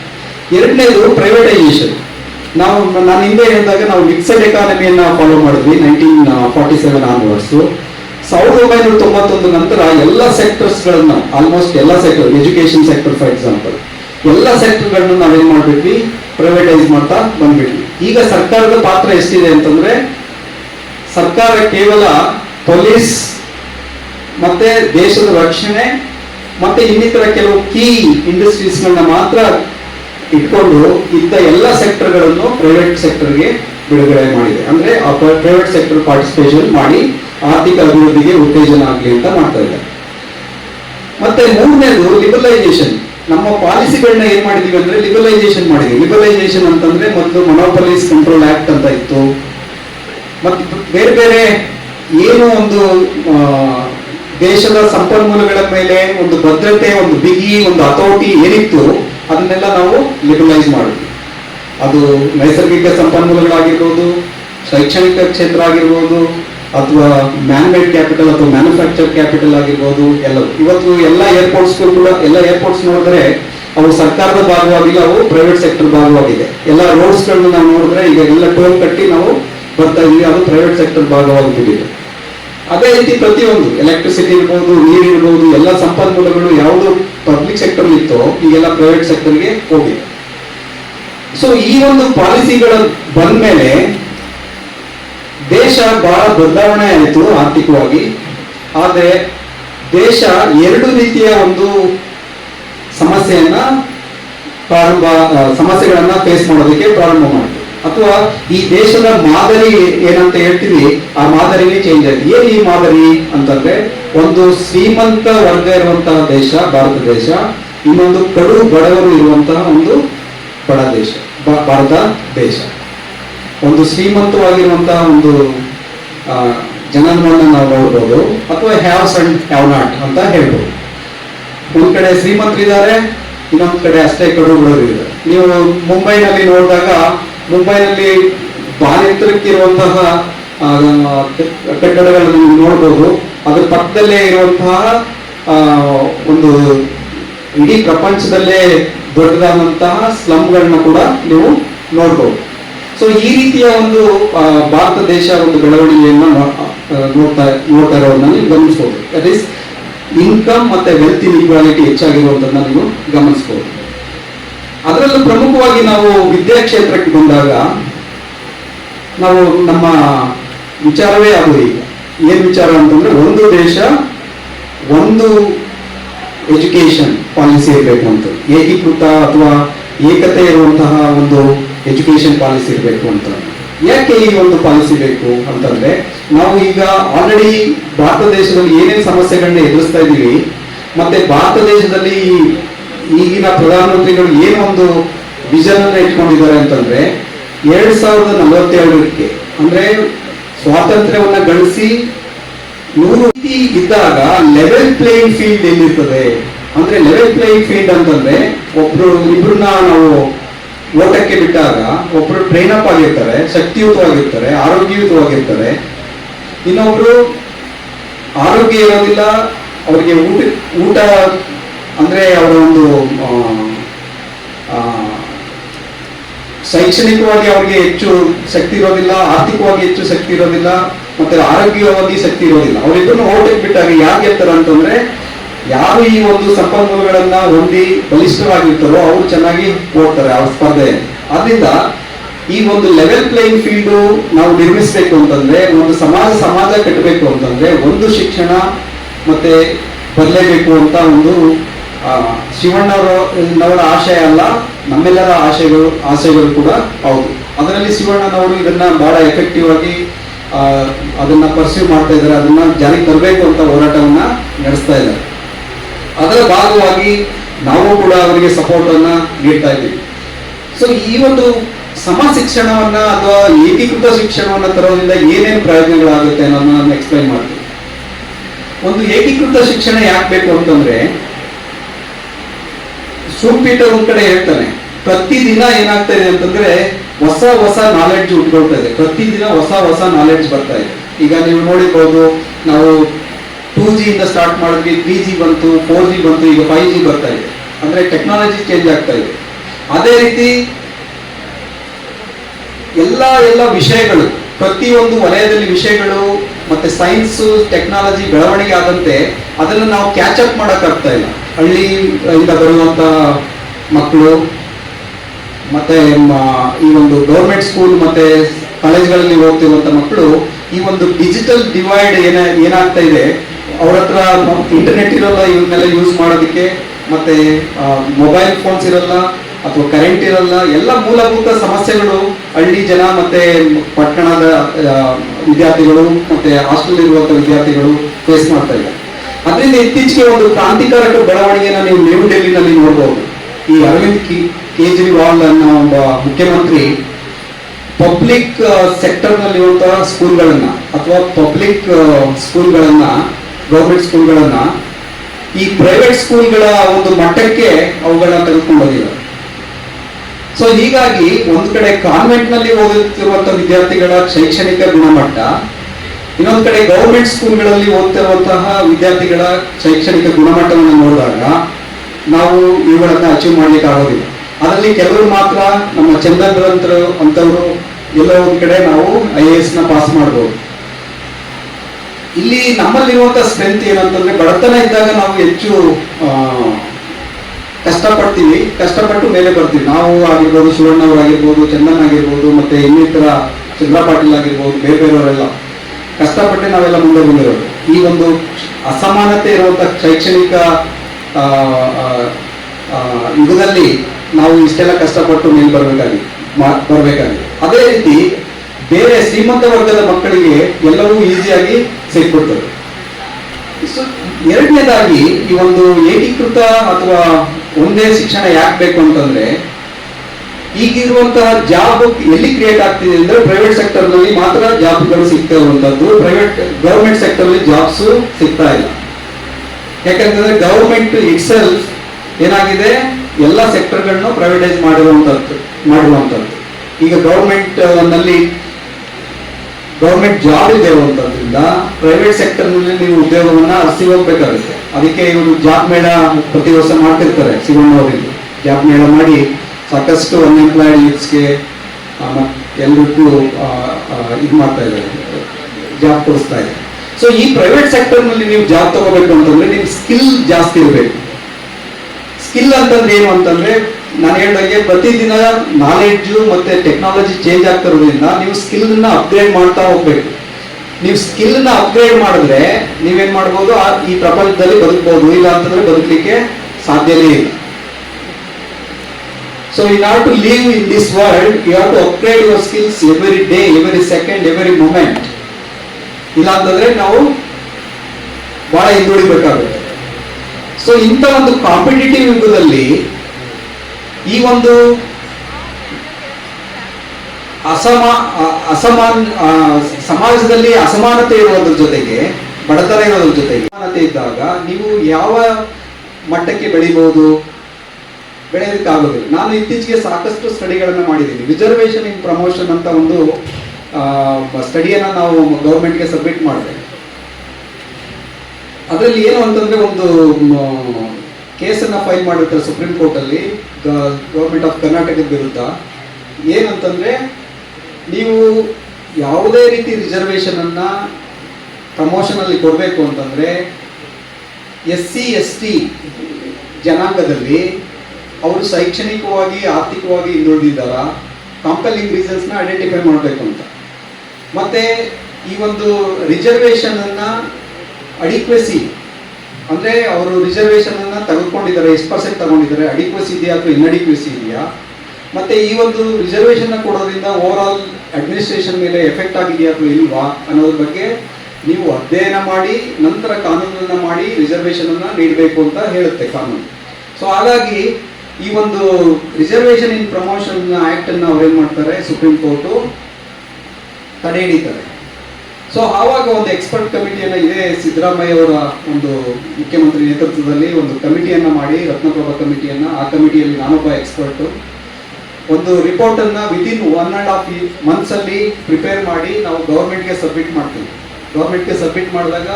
ಎರಡನೇದು ಪ್ರೈವೇಟೈಸೇಷನ್ ನಾವು, ನಾನು ಹಿಂದೆ ಹೇಳಿದಾಗ ನಾವು ಮಿಕ್ಸೆಡ್ ಎಕಾನಮಿಯನ್ನು ಫಾಲೋ ಮಾಡಿದ್ವಿ ನೈನ್ಟೀನ್ ಫಾರ್ಟಿ ಸೆವೆನ್ ಆನ್ವರ್ಡ್ಸ್ ಸಾವಿರದ ಒಂಬೈನೂರ ತೊಂಬತ್ತೊಂದು ನಂತರ ಎಲ್ಲ ಸೆಕ್ಟರ್ಸ್ ಗಳನ್ನ ಆಲ್ಮೋಸ್ಟ್ ಎಲ್ಲ sector education sector for example ಎಲ್ಲ ಸೆಕ್ಟರ್ಗಳನ್ನ ನಾವೇನ್ ಮಾಡ್ಬಿಟ್ವಿ? ಪ್ರೈವೇಟೈಸ್ ಮಾಡ್ತಾ ಬಂದ್ಬಿಟ್ವಿ. ಈಗ ಸರ್ಕಾರದ ಪಾತ್ರ ಎಷ್ಟಿದೆ ಅಂತಂದ್ರೆ, ಸರ್ಕಾರ ಕೇವಲ ಪೊಲೀಸ್ ಮತ್ತೆ ದೇಶದ ರಕ್ಷಣೆ ಮತ್ತೆ ಇನ್ನಿತರ ಕೆಲವು ಕೀ ಇಂಡಸ್ಟ್ರೀಸ್ಗಳನ್ನ ಮಾತ್ರ ಇಟ್ಕೊಂಡು ಇದ್ದ ಎಲ್ಲ ಸೆಕ್ಟರ್ಗಳನ್ನು ಪ್ರೈವೇಟ್ ಸೆಕ್ಟರ್ಗೆ ಬಿಡುಗಡೆ ಮಾಡಿದೆ. ಅಂದ್ರೆ ಆ ಪ್ರೈವೇಟ್ ಸೆಕ್ಟರ್ ಪಾರ್ಟಿಸಿಪೇಷನ್ ಮಾಡಿ ಆರ್ಥಿಕ ಅಭಿವೃದ್ಧಿಗೆ ಉತ್ತೇಜನ ಆಗಲಿ ಅಂತ ಮಾಡ್ತಾ ಇದ್ದಾರೆ. ಮತ್ತೆ ಮೂರನೇದು ಲಿಬರಲೈಸೇಷನ್ ನಮ್ಮ ಪಾಲಿಸಿಗಳನ್ನ ಏನ್ ಮಾಡಿದೀವಿ ಅಂದ್ರೆ ಲಿಬರಲೈಸೇಷನ್ ಮಾಡಿದೀವಿ. ಲಿಬರಲೈಸೇಷನ್ ಅಂತಂದ್ರೆ ಮೊದಲು ಮೊನೋಪಲೀಸ್ ಕಂಟ್ರೋಲ್ ಆಕ್ಟ್ ಅಂತ ಇತ್ತು. ಮತ್ತೆ ಬೇರೆ ಬೇರೆ ಏನು ಒಂದು ದೇಶದ ಸಂಪನ್ಮೂಲಗಳ ಮೇಲೆ ಒಂದು ಭದ್ರತೆ, ಒಂದು ಬಿಗಿ, ಒಂದು ಹತೋಟಿ ಏನಿತ್ತು ಅದನ್ನೆಲ್ಲ ನಾವು ಲಿಬರಲೈಸ್ ಮಾಡಿದ್ವಿ. ಅದು ನೈಸರ್ಗಿಕ ಸಂಪನ್ಮೂಲಗಳಾಗಿರ್ಬೋದು, ಶೈಕ್ಷಣಿಕ ಕ್ಷೇತ್ರ ಆಗಿರ್ಬೋದು ಅಥವಾ ಮ್ಯಾನ್ಮೇಡ್ ಕ್ಯಾಪಿಟಲ್ ಅಥವಾ ಮ್ಯಾನುಫ್ಯಾಕ್ಚರ್ ಕ್ಯಾಪಿಟಲ್ ಆಗಿರ್ಬೋದು, ಎಲ್ಲವೂ. ಇವತ್ತು ಎಲ್ಲ ಏರ್ಪೋರ್ಟ್ಸ್ ಕೂಡ, ಎಲ್ಲ ಏರ್ಪೋರ್ಟ್ಸ್ ನೋಡಿದ್ರೆ ಅವು ಸರ್ಕಾರದ ಭಾಗವಾಗಿಲ್ಲ ಅವು ಪ್ರೈವೇಟ್ ಸೆಕ್ಟರ್ ಭಾಗವಾಗಿದೆ. ಎಲ್ಲ ರೋಡ್ಸ್ ಗಳನ್ನ ನಾವು ನೋಡಿದ್ರೆ ಈಗ ಎಲ್ಲ ಟೋಲ್ ಕಟ್ಟಿ ನಾವು ಬರ್ತಾ ಇದೀವಿ ಅದು ಪ್ರೈವೇಟ್ ಸೆಕ್ಟರ್ ಭಾಗವಾಗಿಬಿಟ್ಟಿದೆ ಅದೇ ರೀತಿ ಪ್ರತಿಯೊಂದು ಎಲೆಕ್ಟ್ರಿಸಿಟಿ ಇರ್ಬೋದು, ನೀರು ಇರ್ಬೋದು, ಎಲ್ಲ ಸಂಪನ್ಮೂಲಗಳು ಯಾವುದು ಪಬ್ಲಿಕ್ ಸೆಕ್ಟರ್ ಇತ್ತೋ, ಈಗೆಲ್ಲ ಪ್ರೈವೇಟ್ ಸೆಕ್ಟರ್ಗೆ ಹೋಗಿದೆ. ಸೊ ಈ ಒಂದು ಪಾಲಿಸಿಗಳ ಬಂದ್ಮೇಲೆ ದೇಶ ಬಹಳ ಬದಲಾವಣೆ ಆಯಿತು ಆರ್ಥಿಕವಾಗಿ. ಆದರೆ ದೇಶ ಎರಡು ರೀತಿಯ ಒಂದು ಸಮಸ್ಯೆಯನ್ನ ಪ್ರಾರಂಭ ಸಮಸ್ಯೆಗಳನ್ನ ಫೇಸ್ ಮಾಡೋದಕ್ಕೆ ಪ್ರಾರಂಭ ಮಾಡಿತು. ಅಥವಾ ಈ ದೇಶದ ಮಾದರಿ ಏನಂತ ಹೇಳ್ತೀವಿ, ಆ ಮಾದರಿನೇ ಚೇಂಜ್ ಆಯ್ತು. ಏನು ಈ ಮಾದರಿ ಅಂತಂದ್ರೆ, ಒಂದು ಶ್ರೀಮಂತ ವರ್ಗ ಇರುವಂತಹ ದೇಶ, ಭಾರತ ದೇಶ, ಇನ್ನೊಂದು ಕಡು ಬಡವರು ಇರುವಂತಹ ಒಂದು ಬಡ ದೇಶ ಭಾರತ ದೇಶ. ಒಂದು ಶ್ರೀಮಂತವಾಗಿರುವಂತಹ ಒಂದು ಜನರನ್ನ ನಾವು ನೋಡ್ಬೋದು, ಅಥವಾ ಹ್ಯಾವ್ ಸಂಡ್ ಹ್ಯಾವ್ ನಾಟ್ ಅಂತ ಹೇಳ್ಬೋದು. ಒಂದು ಕಡೆ ಶ್ರೀಮಂತರಿದ್ದಾರೆ, ಇನ್ನೊಂದು ಕಡೆ ಅಷ್ಟೇ ಕಡುಬಡವರಿದ್ದಾರೆ ನೀವು ಮುಂಬೈನಲ್ಲಿ ನೋಡಿದಾಗ, ಮುಂಬೈನಲ್ಲಿ ಬಾಲೆತ್ತರಕ್ಕಿರುವಂತಹ ಕಟ್ಟಡಗಳನ್ನು ನೀವು ನೋಡ್ಬೋದು. ಅದ್ರ ಪಕ್ಕದಲ್ಲೇ ಇರುವಂತಹ ಒಂದು ಇಡೀ ಪ್ರಪಂಚದಲ್ಲೇ ದೊಡ್ಡದಾದಂತಹ ಸ್ಲಮ್ಗಳನ್ನ ಕೂಡ ನೀವು ನೋಡ್ಬೋದು. ಸೊ ಈ ರೀತಿಯ ಒಂದು ಭಾರತ ದೇಶ ಒಂದು ಬೆಳವಣಿಗೆಯನ್ನು ನೋಡ್ತಾ ನೋಡ್ತಾ ಇರೋದನ್ನ ನೀವು ಗಮನಿಸ್ಬೋದು. ದಟ್ ಈಸ್ ಇನ್ಕಮ್ ಮತ್ತೆ ವೆಲ್ತ್ ಇನ್ಇಕ್ವಾಲಿಟಿ ಹೆಚ್ಚಾಗಿರುವಂತದನ್ನ ನೀವು ಗಮನಿಸ್ಬೋದು. ಅದರಲ್ಲೂ ಪ್ರಮುಖವಾಗಿ ನಾವು ವಿದ್ಯಾ ಕ್ಷೇತ್ರಕ್ಕೆ ಬಂದಾಗ, ನಾವು ನಮ್ಮ ವಿಚಾರವೇ ಆಗೋದು ಈಗ ಏನ್ ವಿಚಾರ ಅಂತಂದ್ರೆ, ಒಂದು ದೇಶ, ಒಂದು ಎಜುಕೇಶನ್ ಪಾಲಿಸಿ ಇರಬೇಕು ಅಂತ. ಏಕೀಕೃತ ಅಥವಾ ಏಕತೆ ಇರುವಂತಹ ಒಂದು ಎಜುಕೇಶನ್ ಪಾಲಿಸಿ ಇರಬೇಕು ಅಂತ. ಯಾಕೆ ಈ ಒಂದು ಪಾಲಿಸಿ ಬೇಕು ಅಂತಂದ್ರೆ, ನಾವು ಈಗ ಆಲ್ರೆಡಿ ಭಾರತ ದೇಶದಲ್ಲಿ ಏನೇನು ಸಮಸ್ಯೆಗಳನ್ನ ಎದುರಿಸ್ತಾ ಇದ್ದೀವಿ, ಮತ್ತೆ ಭಾರತ ದೇಶದಲ್ಲಿ ಈಗಿನ ಪ್ರಧಾನಮಂತ್ರಿಗಳು ಏನು ಒಂದು ವಿಷನ್ ಅನ್ನ ಇಟ್ಕೊಂಡಿದ್ದಾರೆ ಅಂತಂದ್ರೆ, ಎರಡ್ ಸಾವಿರದ ನಲವತ್ತೇಳಕ್ಕೆ ಅಂದ್ರೆ ಸ್ವಾತಂತ್ರ್ಯವನ್ನ ಗಳಿಸಿ ನೂರು ಇದ್ದಾಗ ಲೆವೆಲ್ ಪ್ಲೇಯಿಂಗ್ ಫೀಲ್ಡ್ ಎಲ್ಲಿರ್ತದೆ? ಅಂದ್ರೆ ಲೆವೆಲ್ ಪ್ಲೇಯಿಂಗ್ ಫೀಲ್ಡ್ ಅಂತಂದ್ರೆ ಒಬ್ರು ಇಬ್ರನ್ನ ನಾವು ಓಟಕ್ಕೆ ಬಿಟ್ಟಾಗ ಒಬ್ರು ಟ್ರೈನ್ ಅಪ್ ಆಗಿರ್ತಾರೆ, ಶಕ್ತಿಯುತವಾಗಿರ್ತಾರೆ, ಆರೋಗ್ಯಯುತವಾಗಿರ್ತಾರೆ. ಇನ್ನೊಬ್ರು ಆರೋಗ್ಯ ಇರೋದಿಲ್ಲ, ಅವರಿಗೆ ಊಟ ಊಟ ಅಂದ್ರೆ ಅವರ ಒಂದು ಶೈಕ್ಷಣಿಕವಾಗಿ ಅವರಿಗೆ ಹೆಚ್ಚು ಶಕ್ತಿ ಇರೋದಿಲ್ಲ, ಆರ್ಥಿಕವಾಗಿ ಹೆಚ್ಚು ಶಕ್ತಿ ಇರೋದಿಲ್ಲ, ಮತ್ತೆ ಆರೋಗ್ಯವಾಗಿ ಶಕ್ತಿ ಇರೋದಿಲ್ಲ. ಅವರಿಬ್ಬರನ್ನು ಓಟಕ್ಕೆ ಬಿಟ್ಟಾಗ ಯಾಕೆ ಗೆಲ್ತಾರ ಅಂತಂದ್ರೆ ಯಾರು ಈ ಒಂದು ಸಂಪನ್ಮೂಲಗಳನ್ನ ಹೊಂದಿ ಬಲಿಷ್ಠವಾಗಿರ್ತಾರೋ ಅವರು ಚೆನ್ನಾಗಿ ಓಡ್ತಾರೆ ಅವ್ರ ಸ್ಪರ್ಧೆ ಆದ್ರಿಂದ ಈ ಒಂದು ಲೆವೆಲ್ ಪ್ಲೇಯಿಂಗ್ ಫೀಲ್ಡ್ ನಾವು ನಿರ್ಮಿಸಬೇಕು ಅಂತಂದ್ರೆ, ಒಂದು ಸಮಾಜ ಸಮಾಜ ಕಟ್ಟಬೇಕು ಅಂತಂದ್ರೆ ಒಂದು ಶಿಕ್ಷಣ ಮತ್ತೆ ಬರಲೇಬೇಕು ಅಂತ ಒಂದು ಶಿವಣ್ಣವರ ಆಶಯ ಅಲ್ಲ, ನಮ್ಮೆಲ್ಲರ ಆಶಯಗಳು ಆಶಯಗಳು ಕೂಡ ಹೌದು. ಅದರಲ್ಲಿ ಶಿವಣ್ಣನವರು ಇದನ್ನ ಬಹಳ ಎಫೆಕ್ಟಿವ್ ಆಗಿ ಅದನ್ನ ಪರ್ಸ್ಯೂ ಮಾಡ್ತಾ ಇದ್ದಾರೆ, ಅದನ್ನ ಜಾರಿಗೆ ತರಬೇಕು ಅಂತ ಹೋರಾಟವನ್ನ ನಡೆಸ್ತಾ ಇದ್ದಾರೆ. ಅದರ ಭಾಗವಾಗಿ ನಾವು ಕೂಡ ಅವರಿಗೆ ಸಪೋರ್ಟ್ ಅನ್ನ ನೀಡ್ತಾ ಇದ್ದೀವಿ. ಸೊ ಈ ಒಂದು ಸಮ ಶಿಕ್ಷಣವನ್ನ ಅಥವಾ ಏಕೀಕೃತ ಶಿಕ್ಷಣವನ್ನ ತರೋದ್ರಿಂದ ಏನೇನು ಪ್ರಯೋಜನಗಳಾಗುತ್ತೆ ಅನ್ನೋದನ್ನ ನಾನು ಎಕ್ಸ್ಪ್ಲೈನ್ ಮಾಡ್ತೀನಿ. ಒಂದು ಏಕೀಕೃತ ಶಿಕ್ಷಣ ಯಾಕೆ ಬೇಕು ಅಂತಂದ್ರೆ ಸೂಪೀಟರ್ ಒಂದ್ ಕಡೆ ಹೇಳ್ತಾನೆ, ಪ್ರತಿದಿನ ಏನಾಗ್ತಾ ಇದೆ ಅಂತಂದ್ರೆ ಹೊಸ ಹೊಸ ನಾಲೆಡ್ಜ್ ಉಟ್ಕೊಳ್ತಾ ಇದೆ. ಪ್ರತಿದಿನ ಹೊಸ ಹೊಸ ನಾಲೆಡ್ಜ್ ಬರ್ತಾ ಇದೆ. ಈಗ ನೀವು ನೋಡಿರ್ಬೋದು, ನಾವು ಟೂ ಇಂದ ಸ್ಟಾರ್ಟ್ ಮಾಡಿದ್ವಿ ತ್ರೀ ಜಿ ಬಂತು ಫೋರ್ ಜಿ ಬಂತು, ಈಗ ಫೈವ್ ಜಿ ಬರ್ತಾ ಇದೆ. ಅಂದ್ರೆ ಟೆಕ್ನಾಲಜಿ ಚೇಂಜ್ ಆಗ್ತಾ ಇದೆ. ಅದೇ ರೀತಿ ಎಲ್ಲ ಎಲ್ಲ ವಿಷಯಗಳು, ಪ್ರತಿಯೊಂದು ವಲಯದಲ್ಲಿ ವಿಷಯಗಳು, ಮತ್ತೆ ಸೈನ್ಸ್ ಟೆಕ್ನಾಲಜಿ ಬೆಳವಣಿಗೆ ಆದಂತೆ ಅದನ್ನ ನಾವು ಕ್ಯಾಚ್ ಅಪ್ ಆಗ್ತಾ ಇಲ್ಲ. ಹಳ್ಳಿ ಇಂದ ಬರುವಂತ ಮಕ್ಕಳು, ಮತ್ತೆ ಈ ಒಂದು ಗೌರ್ಮೆಂಟ್ ಸ್ಕೂಲ್ ಮತ್ತೆ ಕಾಲೇಜ್ಗಳಲ್ಲಿ ಹೋಗ್ತಿರುವಂತ ಮಕ್ಕಳು, ಈ ಒಂದು ಡಿಜಿಟಲ್ ಡಿವೈಡ್ ಏನ, ಏನಾಗ್ತಾ ಇದೆ ಅವ್ರ ಹತ್ರ ಇಂಟರ್ನೆಟ್ ಇರಲ್ಲ ಇವನ್ನೆಲ್ಲ ಯೂಸ್ ಮಾಡೋದಕ್ಕೆ, ಮತ್ತೆ ಮೊಬೈಲ್ ಫೋನ್ಸ್ ಇರಲ್ಲ, ಅಥವಾ ಕರೆಂಟ್ ಇರಲ್ಲ, ಎಲ್ಲ ಮೂಲಭೂತ ಸಮಸ್ಯೆಗಳು ಹಳ್ಳಿ ಜನ ಮತ್ತೆ ಪಟ್ಟಣದ ವಿದ್ಯಾರ್ಥಿಗಳು, ಮತ್ತೆ ಹಾಸ್ಟೆಲ್ ಇರುವಂತ ವಿದ್ಯಾರ್ಥಿಗಳು ಫೇಸ್ ಮಾಡ್ತಾ ಇದ್ದಾರೆ. ಅದರಿಂದ ಇತ್ತೀಚೆಗೆ ಒಂದು ಕ್ರಾಂತಿಕಾರಕ ಬೆಳವಣಿಗೆಯನ್ನು ನೀವು ನ್ಯೂ ಡೆಲ್ಲಿನಲ್ಲಿ ನೋಡಬಹುದು ಈ ಅರವಿಂದ್ ಕೇಜ್ರಿವಾಲ್ ಅನ್ನೋ ಒಬ್ಬ ಮುಖ್ಯಮಂತ್ರಿ ಪಬ್ಲಿಕ್ ಸೆಕ್ಟರ್ ನಲ್ಲಿರುವಂತಹ ಸ್ಕೂಲ್ಗಳನ್ನ ಅಥವಾ ಪಬ್ಲಿಕ್ ಸ್ಕೂಲ್ಗಳನ್ನ ಗೌರ್ಮೆಂಟ್ ಸ್ಕೂಲ್ಗಳನ್ನ ಈ ಪ್ರೈವೇಟ್ ಸ್ಕೂಲ್ಗಳ ಒಂದು ಮಟ್ಟಕ್ಕೆ ಅವುಗಳನ್ನ ತೆಗೆದುಕೊಂಡೋಗಿಲ್ಲ ಸೊ ಹೀಗಾಗಿ ಒಂದು ಕಡೆ ಕಾನ್ವೆಂಟ್ನಲ್ಲಿ ಓದುತ್ತಿರುವಂತಹ ವಿದ್ಯಾರ್ಥಿಗಳ ಶೈಕ್ಷಣಿಕ ಗುಣಮಟ್ಟ, ಇನ್ನೊಂದು ಕಡೆ ಗೌರ್ಮೆಂಟ್ ಸ್ಕೂಲ್ಗಳಲ್ಲಿ ಓದ್ತಿರುವಂತಹ ವಿದ್ಯಾರ್ಥಿಗಳ ಶೈಕ್ಷಣಿಕ ಗುಣಮಟ್ಟವನ್ನು ನೋಡಿದಾಗ ನಾವು ಇವುಗಳನ್ನ ಅಚೀವ್ ಮಾಡ್ಲಿಕ್ಕೆ ಆಗೋದಿಲ್ಲ. ಅದರಲ್ಲಿ ಕೆಲವರು ಮಾತ್ರ ನಮ್ಮ ಚಂದನ್ರಂತರು ಅಂತವರು ಎಲ್ಲ ಒಂದು ಕಡೆ ನಾವು ಐ ಎ ಎಸ್ನ ಪಾಸ್ ಮಾಡ್ಬೋದು. ಇಲ್ಲಿ ನಮ್ಮಲ್ಲಿರುವಂತ ಸ್ಟ್ರೆಂತ್ ಏನಂತಂದ್ರೆ ಬಡತನ ಇದ್ದಾಗ ನಾವು ಹೆಚ್ಚು ಕಷ್ಟಪಡ್ತೀವಿ, ಕಷ್ಟಪಟ್ಟು ಮೇಲೆ ಬರ್ತೀವಿ. ನಾವು ಆಗಿರ್ಬೋದು, ಸುವರ್ಣವರಾಗಿರ್ಬೋದು ಚಂದನ್ ಆಗಿರ್ಬೋದು ಮತ್ತೆ ಇನ್ನಿತರ ಚಂದ್ರ ಪಾಟೀಲ್ ಆಗಿರ್ಬೋದು ಬೇರೆ ಬೇರೆಯವರೆಲ್ಲ ಕಷ್ಟಪಟ್ಟೆ ನಾವೆಲ್ಲ ಮುಂದೆ ಬಂದಿರೋದು. ಈ ಒಂದು ಅಸಮಾನತೆ ಇರುವಂತ ಶೈಕ್ಷಣಿಕ ಯುಗದಲ್ಲಿ ನಾವು ಇಷ್ಟೆಲ್ಲ ಕಷ್ಟಪಟ್ಟು ಮೇಲೆ ಬರಬೇಕಾಗಿ ಬರಬೇಕಾಗಿದೆ. ಅದೇ ರೀತಿ ಬೇರೆ ಶ್ರೀಮಂತ ವರ್ಗದ ಮಕ್ಕಳಿಗೆ ಎಲ್ಲವೂ ಈಸಿಯಾಗಿ ಸಿಕ್ಬಿಡ್ತದೆ ಎರಡನೇದಾಗಿ ಈ ಒಂದು ಏಕೀಕೃತ ಅಥವಾ ಒಂದೇ ಶಿಕ್ಷಣ ಯಾಕೆ ಬೇಕು ಅಂತಂದ್ರೆ, ಈಗಿರುವಂತಹ ಜಾಬ್ ಎಲ್ಲಿ ಕ್ರಿಯೇಟ್ ಆಗ್ತಿದೆ ಅಂದ್ರೆ ಪ್ರೈವೇಟ್ ಸೆಕ್ಟರ್ನಲ್ಲಿ ಮಾತ್ರ ಜಾಬ್ಗಳು ಸಿಗ್ತಾ ಇರುವಂತದ್ದು. ಪ್ರೈವೇಟ್ ಗವರ್ಮೆಂಟ್ ಸೆಕ್ಟರ್ನಲ್ಲಿ ಜಾಬ್ಸ್ ಸಿಗ್ತಾ ಇಲ್ಲ. ಯಾಕಂತಂದ್ರೆ ಗವರ್ಮೆಂಟ್ ಇಟ್ಸೆಲ್ಫ್ ಏನಾಗಿದೆ? ಎಲ್ಲ ಸೆಕ್ಟರ್ಗಳನ್ನು ಪ್ರೈವೇಟೈಸ್ ಮಾಡಿರುವಂತದ್ದು ಮಾಡಿರುವಂತದ್ದು. ಈಗ ಗವರ್ಮೆಂಟ್ನಲ್ಲಿ ಗವರ್ಮೆಂಟ್ ಜಾಬ್ ಇದೆ ಇರುವಂತದ್ರಿಂದ ಪ್ರೈವೇಟ್ ಸೆಕ್ಟರ್ನಲ್ಲಿ ನೀವು ಉದ್ಯೋಗವನ್ನ ಅರಸಿ ಹೋಗ್ಬೇಕಾಗುತ್ತೆ. ಅದಕ್ಕೆ ಇವರು ಜಾಬ್ ಮೇಳ ಪ್ರತಿ ವರ್ಷ ಮಾಡ್ತಿರ್ತಾರೆ ಶಿವಣ್ಣವರಿಗೆ ಜಾಬ್ ಮೇಳ ಮಾಡಿ ಸಾಕಷ್ಟು ಅನ್ಎಂಪ್ಲಾಯ್ಡ್ ಯೂತ್ಸ್ಗೆ ಎಲ್ರಿಗೂ ಇದು ಮಾಡ್ತಾ ಇದ್ದಾರೆ. ಜಾಬ್ ಕೊಡಿಸ್ತಾ ಇದೆ ಸೊ ಈ ಪ್ರೈವೇಟ್ ಸೆಕ್ಟರ್ನಲ್ಲಿ ನೀವು ಜಾಬ್ ತಗೋಬೇಕು ಅಂತಂದ್ರೆ ನಿಮ್ ಸ್ಕಿಲ್ ಜಾಸ್ತಿ ಇರಬೇಕು. ಸ್ಕಿಲ್ ಅಂತಂದ್ರೆ ಏನು ಅಂತಂದ್ರೆ ನಾನು ಪ್ರತಿ ಪ್ರತಿದಿನ ನಾಲೆಡ್ಜು ಮತ್ತೆ ಟೆಕ್ನಾಲಜಿ ಚೇಂಜ್ ಆಗ್ತಿರೋದ್ರಿಂದ ನೀವು ಸ್ಕಿಲ್ನ ಅಪ್ಗ್ರೇಡ್ ಮಾಡ್ತಾ ಹೋಗ್ಬೇಕು. ನೀವು ಸ್ಕಿಲ್ನ ಅಪ್ಗ್ರೇಡ್ ಮಾಡಿದ್ರೆ ನೀವೇನು ಮಾಡ್ಬೋದು? ಈ ಪ್ರಪಂಚದಲ್ಲಿ ಬದುಕ್ಬೋದು. ಇಲ್ಲ ಅಂತಂದ್ರೆ ಬದುಕಲಿಕ್ಕೆ ಸಾಧ್ಯನೇ ಇಲ್ಲ. So in R to live in this world you have to upgrade your skills every day every second every moment ಇಲ್ಲ ಅಂತಂದ್ರೆ ನಾವು ಬಹಳ ಹಿಂದುಳಿಬೇಕಾಗುತ್ತೆ. ಸೊ ಇಂಥ ಒಂದು ಕಾಂಪಿಟೇಟಿವ್ ಯುಗದಲ್ಲಿ ಈ ಒಂದು ಅಸಮ ಅಸಮಾನ್ ಸಮಾಜದಲ್ಲಿ ಅಸಮಾನತೆ ಇರೋದ್ರ ಜೊತೆಗೆ, ಬಡತನ ಇರೋದ್ರ ಜೊತೆಗೆ ಅಸಮಾನತೆ ಇದ್ದಾಗ ನೀವು ಯಾವ ಮಟ್ಟಕ್ಕೆ ಬೆಳಿಬಹುದು ಬೆಳೆಯೋದಕ್ಕಾಗೋದಿಲ್ಲ. ನಾನು ಇತ್ತೀಚೆಗೆ ಸಾಕಷ್ಟು ಸ್ಟಡಿಗಳನ್ನು ಮಾಡಿದ್ದೀನಿ. ರಿಸರ್ವೇಶನ್ ಇನ್ ಪ್ರಮೋಷನ್ ಅಂತ ಒಂದು ಸ್ಟಡಿಯನ್ನು ನಾವು ಗೌರ್ಮೆಂಟ್ಗೆ ಸಬ್ಮಿಟ್ ಮಾಡಿದೆ. ಅದರಲ್ಲಿ ಏನು ಅಂತಂದ್ರೆ ಒಂದು ಕೇಸನ್ನು ಫೈಲ್ ಮಾಡಿರ್ತಾರೆ ಸುಪ್ರೀಂ ಕೋರ್ಟಲ್ಲಿ ಗೌರ್ಮೆಂಟ್ ಆಫ್ ಕರ್ನಾಟಕದ ವಿರುದ್ಧ. ಏನಂತಂದರೆ, ನೀವು ಯಾವುದೇ ರೀತಿ ರಿಸರ್ವೇಶನ್ ಪ್ರಮೋಷನಲ್ಲಿ ಕೊಡಬೇಕು ಅಂತಂದ್ರೆ, ಎಸ್ ಸಿ, ಎಸ್ ಟಿ ಜನಾಂಗದಲ್ಲಿ ಅವರು ಶೈಕ್ಷಣಿಕವಾಗಿ, ಆರ್ಥಿಕವಾಗಿ ಹಿಂದುಳಿದಿದ್ದಾರ ರೀಸನ್ಸ್ ರೀಸನ್ಸ್ನ ಐಡೆಂಟಿಫೈ ಮಾಡಬೇಕು ಅಂತ. ಮತ್ತೆ ಈ ಒಂದು ರಿಸರ್ವೇಶನ್ ಅನ್ನ ಅಡಿಕ್ವೆಸಿ ಅಂದ್ರೆ ಅವರು ರಿಸರ್ವೇಶನ್ ಅನ್ನ ತೆಗೆದುಕೊಂಡಿದ್ದಾರೆ, ಎಷ್ಟು ಪರ್ಸೆಂಟ್ ತಗೊಂಡಿದ್ದಾರೆ ಅಡಿಕ್ವಸಿ ಇದೆಯಾ ಅಥವಾ ಇನ್ಅಡಿಕ್ವಸಿ ಇದೆಯಾ? ಮತ್ತೆ ಈ ಒಂದು ರಿಸರ್ವೇಶನ್ ಕೊಡೋದ್ರಿಂದ ಓವರ್ ಆಲ್ ಅಡ್ಮಿನಿಸ್ಟ್ರೇಷನ್ ಮೇಲೆ ಎಫೆಕ್ಟ್ ಆಗಿದೆಯಾ ಅಥವಾ ಇಲ್ವಾ ಅನ್ನೋದ್ರ ಬಗ್ಗೆ ನೀವು ಅಧ್ಯಯನ ಮಾಡಿ, ನಂತರ ಕಾನೂನನ್ನ ಮಾಡಿ ರಿಸರ್ವೇಶನ್ ಅನ್ನ ನೀಡಬೇಕು ಅಂತ ಹೇಳುತ್ತೆ ಕಾನೂನು. ಸೊ ಹಾಗಾಗಿ ಈ ಒಂದು ರಿಸರ್ವೇಶನ್ ಇನ್ ಪ್ರಮೋಷನ್ ಆಕ್ಟ್ ಅನ್ನ ಅವ್ರು ಏನ್ ಮಾಡ್ತಾರೆ, ಸುಪ್ರೀಂ ಕೋರ್ಟು ತಡೆ ಹಿಡಿತಾರೆ. ಸೊ ಆವಾಗ ಒಂದು ಎಕ್ಸ್ಪರ್ಟ್ ಕಮಿಟಿಯನ್ನು ಇದೆ ಸಿದ್ದರಾಮಯ್ಯ ಅವರ ಒಂದು ಮುಖ್ಯಮಂತ್ರಿ ನೇತೃತ್ವದಲ್ಲಿ ಒಂದು ಕಮಿಟಿಯನ್ನು ಮಾಡಿ, ರತ್ನಪ್ರಭಾ ಕಮಿಟಿಯನ್ನು, ಆ ಕಮಿಟಿಯಲ್ಲಿ ನಾನೊಬ್ಬ ಎಕ್ಸ್ಪರ್ಟ್ ಒಂದು report within one and half months ಅಲ್ಲಿ ಪ್ರಿಪೇರ್ ಮಾಡಿ ನಾವು ಗೌರ್ಮೆಂಟ್ಗೆ ಸಬ್ಮಿಟ್ ಮಾಡ್ತೀವಿ. ಗೌರ್ಮೆಂಟ್ಗೆ ಸಬ್ಮಿಟ್ ಮಾಡಿದಾಗ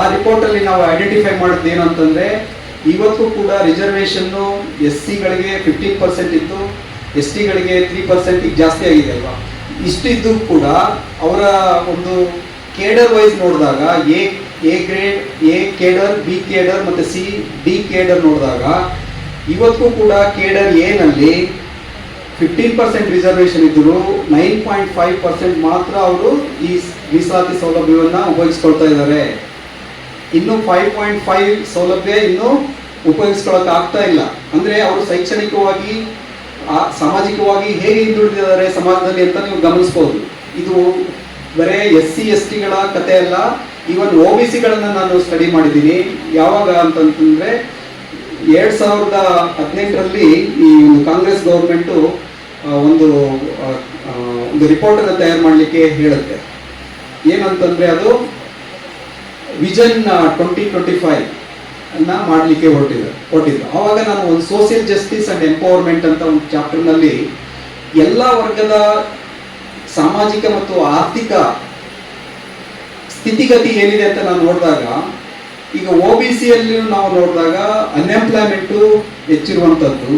ಆ ರಿಪೋರ್ಟ್ ಅಲ್ಲಿ ನಾವು ಐಡೆಂಟಿಫೈ ಮಾಡಿದ್ದು ಏನಂತಂದರೆ, ಇವತ್ತು ಕೂಡ ರಿಸರ್ವೇಶನ್ ಎಸ್ ಸಿಗಳಿಗೆ ಫಿಫ್ಟೀನ್ ಪರ್ಸೆಂಟ್ ಇತ್ತು ಎಸ್ ಟಿಗಳಿಗೆ ತ್ರೀ ಪರ್ಸೆಂಟ್ ಈಗ ಜಾಸ್ತಿ ಆಗಿದೆ ಅಲ್ವಾ? ಇಷ್ಟಿದ್ದು ಕೂಡ ಅವರ ಒಂದು ಕೇಡರ್ ವೈಸ್ ನೋಡಿದಾಗ A A grade A cadre B cadre ಮತ್ತೆ ಸಿ, ಡಿ ಕೇಡರ್ ನೋಡಿದಾಗ ಇವತ್ತು ಕೂಡ ಕೇಡರ್ ಎನಲ್ಲಿ ಫಿಫ್ಟೀನ್ ಪರ್ಸೆಂಟ್ ರಿಸರ್ವೇಶನ್ ಇದ್ದರು ನೈನ್ ಪಾಯಿಂಟ್ ಫೈವ್ ಪರ್ಸೆಂಟ್ ಮಾತ್ರ ಅವರು ಈ ಮೀಸಲಾತಿ ಸೌಲಭ್ಯವನ್ನು ಉಪಯೋಗಿಸ್ಕೊಳ್ತಾ ಇದ್ದಾರೆ. ಇನ್ನು ಫೈವ್ ಪಾಯಿಂಟ್ ಫೈವ್ ಸೌಲಭ್ಯ ಇನ್ನು ಉಪಯೋಗಿಸ್ಕೊಳ್ಳೋಕೆ ಆಗ್ತಾ ಇಲ್ಲ. ಅಂದ್ರೆ ಅವರು ಶೈಕ್ಷಣಿಕವಾಗಿ ಆ, ಸಾಮಾಜಿಕವಾಗಿ ಹೇಗೆ ಹಿಂದುಳಿದಿದ್ದಾರೆ ಸಮಾಜದಲ್ಲಿ ಅಂತ ನೀವು ಗಮನಿಸಬಹುದು ಇದು ಬರೇ ಎಸ್ ಸಿ ಎಸ್ ಟಿಗಳ ಕತೆ ಅಲ್ಲ. ಈವನ್ ಒ ಬಿ ಸಿಗಳನ್ನ ನಾನು ಸ್ಟಡಿ ಮಾಡಿದ್ದೀನಿ. ಯಾವಾಗ ಅಂತಂತಂದ್ರೆ ಎರಡ್ ಸಾವಿರದ ಹದಿನೆಂಟರಲ್ಲಿ ಈ ಒಂದು ಕಾಂಗ್ರೆಸ್ ಗೌರ್ಮೆಂಟು ಒಂದು ಒಂದು ರಿಪೋರ್ಟ್ ಅನ್ನು ತಯಾರು ಮಾಡಲಿಕ್ಕೆ ಹೇಳುತ್ತೆ. ಏನಂತಂದ್ರೆ ಅದು ವಿಜನ್ ಟ್ವೆಂಟಿ ಟ್ವೆಂಟಿ ಫೈವ್ ಮಾಡಲಿಕ್ಕೆ ಹೊರಟಿದ್ರು ಹೊರಟಿದ್ರು. ಆವಾಗ ನಾನು ಒಂದು ಸೋಷಿಯಲ್ ಜಸ್ಟಿಸ್ ಅಂಡ್ ಎಂಪವರ್ಮೆಂಟ್ ಅಂತ ಒಂದು ಚಾಪ್ಟರ್ನಲ್ಲಿ ಎಲ್ಲ ವರ್ಗದ ಸಾಮಾಜಿಕ ಮತ್ತು ಆರ್ಥಿಕ ಸ್ಥಿತಿಗತಿ ಏನಿದೆ ಅಂತ ನಾನು ನೋಡಿದಾಗ, ಈಗ ಓ ಬಿ ಸಿಯಲ್ಲಿ ನಾವು ನೋಡಿದಾಗ ಅನ್ಎಂಪ್ಲಾಯ್ಮೆಂಟು ಹೆಚ್ಚಿರುವಂಥದ್ದು